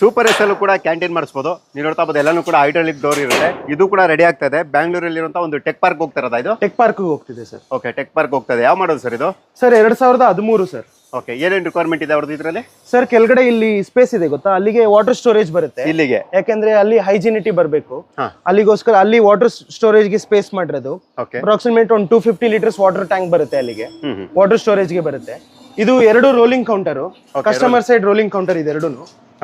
ಸೂಪರ್ ಎಸ್ ಅಲ್ಲೂ ಕೂಡ ಕ್ಯಾಂಟೀನ್ ಮಾಡಿಸ್ಬೋದು. ನೀವು ನೋಡ್ತಾ ಬೋದು ಎಲ್ಲಾನು ಕೂಡ ಹೈಡ್ರಾಲಿಕ್ ಡೋರ್ ಇರುತ್ತೆ. ಇದು ಕೂಡ ರೆಡಿ ಆಗ್ತಾ ಇದೆ. ಬ್ಯಾಂಗ್ಳೂರಲ್ಲಿರುವಂಥ ಒಂದು ಟೆಕ್ ಪಾರ್ಕ್ ಹೋಗ್ತಾ ಇರೋದಾ ಇದು? ಟೆಕ್ ಪಾರ್ಕ್ ಹೋಗ್ತಿದೆ ಸರ್ ಓಕೆ ಟೆಕ್ ಪಾರ್ಕ್ ಹೋಗ್ತದೆ. ಇದೆ ಯಾವ ಮಾಡೋದು ಸರ್ ಇದು? ಸರ್ ಎರಡ್ ಸಾವಿರದ ಹದಿಮೂರು ಸರ್ ಓಕೆ ಏನೇನು ರಿಕ್ವೈರ್ಮೆಂಟ್ ಇದೆ ಅವ್ರದ್ದು ಇದರಲ್ಲಿ? ಸರ್ ಕೆಳಗಡೆ ಇಲ್ಲಿ ಸ್ಪೇಸ್ ಇದೆ ಗೊತ್ತಾ? ಅಲ್ಲಿಗೆ ವಾಟರ್ ಸ್ಟೋರೇಜ್ ಬರುತ್ತೆ. ಇಲ್ಲಿಗೆ? ಯಾಕಂದ್ರೆ ಅಲ್ಲಿ ಹೈಜಿನಿಟಿ ಬರಬೇಕು. ಹಾ. ಅಲ್ಲಿಗೋಸ್ಕರ ಅಲ್ಲಿ ವಾಟರ್ ಸ್ಟೋರೇಜ್ಗೆ ಸ್ಪೇಸ್ ಮಾಡಿರೋದು. ಓಕೆ ಅಪ್ರಾಕ್ಸಿಮೇಟ್ ಒಂದು two fifty litres water tank ಬರುತ್ತೆ ಅಲ್ಲಿಗೆ. Hmm hmm. ವಾಟರ್ ಸ್ಟೋರೇಜ್ಗೆ ಬರುತ್ತೆ. ಇದು ಎರಡು rolling counter customer side rolling counter ಇದೆ ಎರಡೂ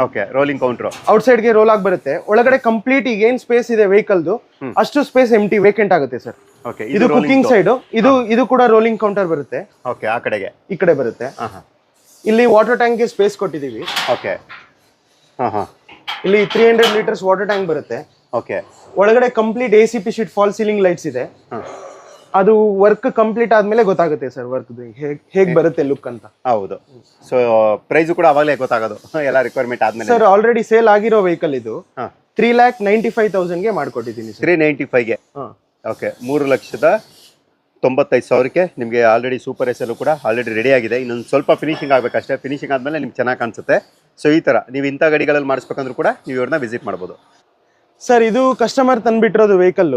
ಓಕೆ ರೋಲಿಂಗ್ ಕೌಂಟ್ರು ಔಟ್ ಸೈಡ್ಗೆ ರೋಲ್ ಆಗಿ ಬರುತ್ತೆ ಒಳಗಡೆ ಕಂಪ್ಲೀಟ್ ಈಗ ಏನ್ ಸ್ಪೇಸ್ ಇದೆ ವೆಹಿಕಲ್ದು ಅಷ್ಟು ಸ್ಪೇಸ್ ಎಂಟಿ ವೇಕೆಂಟ್ ಆಗುತ್ತೆ ಸರ್ ಓಕೆ ಇದು ಕುಕಿಂಗ್ ಸೈಡ್ ಇದು ಇದು ಕೂಡ ರೋಲಿಂಗ್ ಕೌಂಟರ್ ಬರುತ್ತೆ. ಓಕೆ ಆ ಕಡೆಗೆ. ಈ ಕಡೆ ಬರುತ್ತೆ. ಇಲ್ಲಿ ವಾಟರ್ ಟ್ಯಾಂಕ್ಗೆ ಸ್ಪೇಸ್ ಕೊಟ್ಟಿದೀವಿ. ಓಕೆ ಹಾಂ ಹಾಂ. ಇಲ್ಲಿ three hundred litres water tank ಬರುತ್ತೆ. ಓಕೆ ಒಳಗಡೆ complete A C P sheet fall ceiling lights ಇದೆ. ಅದು ವರ್ಕ್ ಕಂಪ್ಲೀಟ್ ಆದ್ಮೇಲೆ ಗೊತ್ತಾಗುತ್ತೆ ಸರ್ ವರ್ಕ್ ಹೇಗ್ ಹೇಗ್ ಬರುತ್ತೆ ಲುಕ್ ಅಂತ. ಹೌದು. ಸೊ ಪ್ರೈಸ್ ಕೂಡ ಅವಾಗಲೇ ಗೊತ್ತಾಗೋದು. ಎಲ್ಲ ರಿಕ್ವೈರ್ಮೆಂಟ್ ಆದ್ಮೇಲೆ. ಸರ್ ಆಲ್ರೆಡಿ ಸೇಲ್ ಆಗಿರೋ ವೆಹಿಕಲ್ ಇದು ತ್ರೀ ಲ್ಯಾಕ್ ನೈಂಟಿ ಫೈವ್ ತೌಸಂಡ್ಗೆ ಮಾಡ್ಕೊಟ್ಟಿದ್ದೀನಿ ತ್ರೀ ನೈಂಟಿ ಫೈವ್ಗೆ ಹಾಂ. ಓಕೆ ಮೂರು ಲಕ್ಷದ ತೊಂಬತ್ತೈದು ಸಾವಿರಕ್ಕೆ ನಿಮಗೆ ಆಲ್ರೆಡಿ ಸೂಪರ್ ಎಸ್ ಕೂಡ ಆಲ್ರೆಡಿ ರೆಡಿ ಆಗಿದೆ. ಇನ್ನೊಂದು ಸ್ವಲ್ಪ ಫಿನಿಶಿಂಗ್ ಆಗಬೇಕಷ್ಟೇ. ಫಿನಿಶಿಂಗ್ ಆದಮೇಲೆ ನಿಮ್ಗೆ ಚೆನ್ನಾಗಿ ಕಾಣಿಸುತ್ತೆ. ಸೊ ಈ ಥರ ನೀವು ಇಂಥ ಗಾಡಿಗಳಲ್ಲಿ ಮಾಡಿಸ್ಬೇಕಂದ್ರೂ ಕೂಡ ನೀವು ಇವ್ರನ್ನ ವಿಸಿಟ್ ಮಾಡ್ಬೋದು. ಸರ್ ಇದು ಕಸ್ಟಮರ್ ತಂದ್ಬಿಟ್ಟಿರೋದು ವೆಹಿಕಲ್.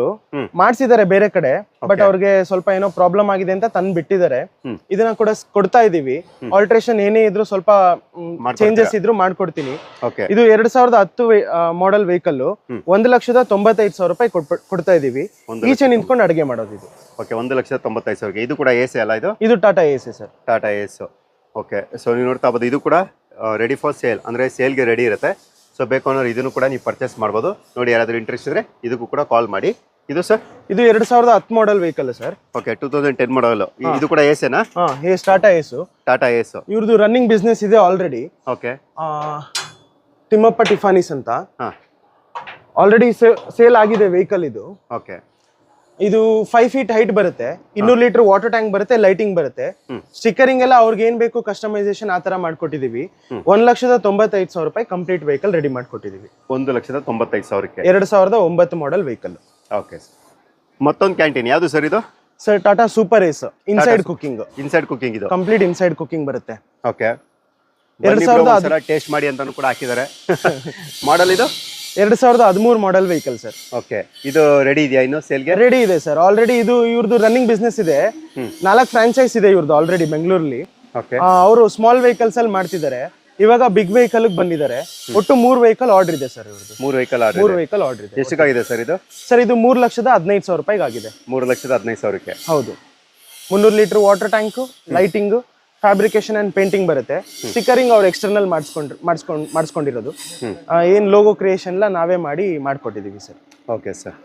ಮಾಡಿಸಿದ್ದಾರೆ ಬೇರೆ ಕಡೆ ಬಟ್ ಅವ್ರಿಗೆ ಸ್ವಲ್ಪ ಏನೋ ಪ್ರಾಬ್ಲಮ್ ಆಗಿದೆ ಅಂತ ತಂದ್ ಬಿಟ್ಟಿದ್ದಾರೆ ಇದನ್ನ ಕೂಡ ಕೊಡ್ತಾ ಇದೀವಿ. ಆಲ್ಟ್ರೇಷನ್ ಏನೇ ಇದ್ರು ಸ್ವಲ್ಪ ಚೇಂಜಸ್ ಇದ್ರು ಮಾಡ್ಕೊಡ್ತೀನಿ. ಓಕೆ ಇದು ಎರಡ್ ಸಾವಿರದ ಹತ್ತು ಮಾಡೆಲ್ ವೆಹಿಕಲ್ ಒಂದ್ ಲಕ್ಷದ ತೊಂಬತ್ತೈದು ಸಾವಿರ ರೂಪಾಯಿ ಕೊಡ್ತಾ ಇದೀವಿ. ಈಚೆ ನಿಂತ್ಕೊಂಡು ಅಡಿಗೆ ಮಾಡೋದು ಇದು. ಓಕೆ ಒಂದು ಲಕ್ಷದ ತೊಂಬತ್ತೈದು ಸಾವಿರ ಇದು ಕೂಡ ಎಸಿ ಅಲ್ಲ ಇದು? ಇದು Tata Ace sir Tata Ace okay so ನೀವು ನೋಡ್ತಾ ಇದು ಕೂಡ ರೆಡಿ ಫಾರ್ ಸೇಲ್ ಅಂದ್ರೆ ಸೇಲ್ಗೆ ರೆಡಿ ಇರುತ್ತೆ. ಸೊ ಬೇಕು ಅನ್ನೋರು ಇದನ್ನು ಕೂಡ ನೀವು ಪರ್ಚೇಸ್ ಮಾಡ್ಬೋದು. ನೋಡಿ ಯಾರಾದರೂ ಇಂಟ್ರೆಸ್ಟ್ ಇದ್ರೆ ಇದಕ್ಕೂ ಕೂಡ ಕಾಲ್ ಮಾಡಿ. ಇದು ಸರ್ ಇದು ಎರಡ್ ಸಾವಿರದ ಹತ್ತು model vehicle sir okay two thousand ten model ಇದು ಕೂಡ ಏಸೇನಾ Ace Tata Ace Tata Ace ಇವ್ರದ್ದು ರನ್ನಿಂಗ್ ಬಿಸ್ನೆಸ್ ಇದೆ ಆಲ್ರೆಡಿ ಓಕೆ ತಿಮ್ಮಪ್ಪ ಟಿಫಾನಿಸ್ ಅಂತ. ಹಾಂ. ಆಲ್ರೆಡಿ ಸೇಲ್ ಆಗಿದೆ ವೆಹಿಕಲ್ ಇದು. ಓಕೆ ಇದು ಫೈವ್ ಫೀಟ್ ಹೈಟ್ ಬರುತ್ತೆ ಇನ್ನೂರು ಲೀಟರ್ ವಾಟರ್ ಟ್ಯಾಂಕ್ ಬರುತ್ತೆ ಲೈಟಿಂಗ್ ಬರುತ್ತೆ. ಸ್ಟಿಕ್ಕರಿಂಗ್ ಎಲ್ಲ ಅವ್ರಿಗೆ ಏನ್ ಬೇಕು ಕಸ್ಟಮೈಸೇಷನ್ ಆ ತರ ಮಾಡ್ಕೊಟ್ಟಿದೀವಿ. ಒಂದ್ ಲಕ್ಷದ ತೊಂಬತ್ತೈದು ಸಾವಿರ ರೂಪಾಯಿ ಕಂಪ್ಲೀಟ್ ವೆಹಿಕಲ್ ರೆಡಿ ಮಾಡ್ಕೊಟ್ಟಿದೀವಿ. ಒಂದು ಲಕ್ಷದ ತೊಂಬತ್ತೈದು ಸಾವಿರಕ್ಕೆ? ಎರಡ್ ಸಾವಿರದ ಒಂಬತ್ತು ಮಾಡೆಲ್ ವೆಹಿಕಲ್ ಓಕೆ ಮತ್ತೊಂದು ಕ್ಯಾಂಟೀನ್ ಯಾವುದು ಸರ್ ಇದು? Sir Tata super Ace inside cooking inside cooking ಇದು. ಕಂಪ್ಲೀಟ್ ಇನ್ಸೈಡ್ ಕುಕಿಂಗ್ ಬರುತ್ತೆ. ಓಕೆ ಎರಡ್ ಸಾವಿರದ ಟೇಸ್ಟ್ ಮಾಡಿ ಅಂತಾನು ಕೂಡ ಹಾಕಿದ್ದಾರೆ. ಮಾಡಲ್ ಇದು? ಎರಡ್ ಸಾವಿರದ ಹದಿಮೂರ್ ಮಾಡೆಲ್ ವೆಹಿಕಲ್ ಸರ್ ಓಕೆ. ಇದು ರೆಡಿ ಇದೆಯಾ ಇನ್ನು ಸೇಲ್ಗೆ ರೆಡಿ ಇದೆ ಸರ್ ಆಲ್ರೆಡಿ ಇದು ಇವ್ರದ್ದು ರನ್ನಿಂಗ್ ಬಿಸ್ನೆಸ್ ಇದೆ. ನಾಲ್ಕು ಫ್ರಾಂಚೈಸ್ ಇದೆ ಇವ್ರದ್ದು ಆಲ್ರೆಡಿ ಬೆಂಗಳೂರಲ್ಲಿ ಅವರು ಸ್ಮಾಲ್ ವೆಹಿಕಲ್ಸ್ ಅಲ್ಲಿ ಮಾಡ್ತಿದ್ದಾರೆ. ಇವಾಗ ಬಿಗ್ ವೆಹಿಕಲ್ ಬಂದಿದ್ದಾರೆ. ಒಟ್ಟು ಮೂರ್ ವೆಹಿಕಲ್ ಆರ್ಡರ್ ಇದೆ ಸರ್ ಇವ್ರದ್ದು ಮೂರ್ ವೆಹಿಕಲ್ ಆರ್ಡರ್ ಮೂರ್ ವೆಹಿಕಲ್ ಆರ್ಡರ್ ಇದೆ. ಎಷ್ಟಕ್ಕಾಗಿದೆ ಸರ್ ಇದು? ಸರ್ ಇದು ಮೂರ್ ಲಕ್ಷದ ಹದಿನೈದು ಸಾವಿರ ರೂಪಾಯಿಗೆ ಆಗಿದೆ ಮೂರು ಲಕ್ಷದ ಹದಿನೈದು ಸಾವಿರಕ್ಕೆ. ಹೌದು. ಮುನ್ನೂರು litre water tank lighting fabrication and painting ಬರುತ್ತೆ. ಸ್ಟಿಕರಿಂಗ್ ಅವ್ರು ಎಕ್ಸ್ಟರ್ನಲ್ ಮಾಡಿಸ್ಕೊಂಡ್ ಮಾಡಿಸ್ಕೊಂಡ್ ಮಾಡಿಸ್ಕೊಂಡಿರೋದು. ಏನು ಲೋಗೋ ಕ್ರಿಯೇಷನ್ ಎಲ್ಲ ನಾವೇ ಮಾಡಿ ಮಾಡ್ಕೊಟ್ಟಿದೀವಿ ಸರ್ ಓಕೆ ಸರ್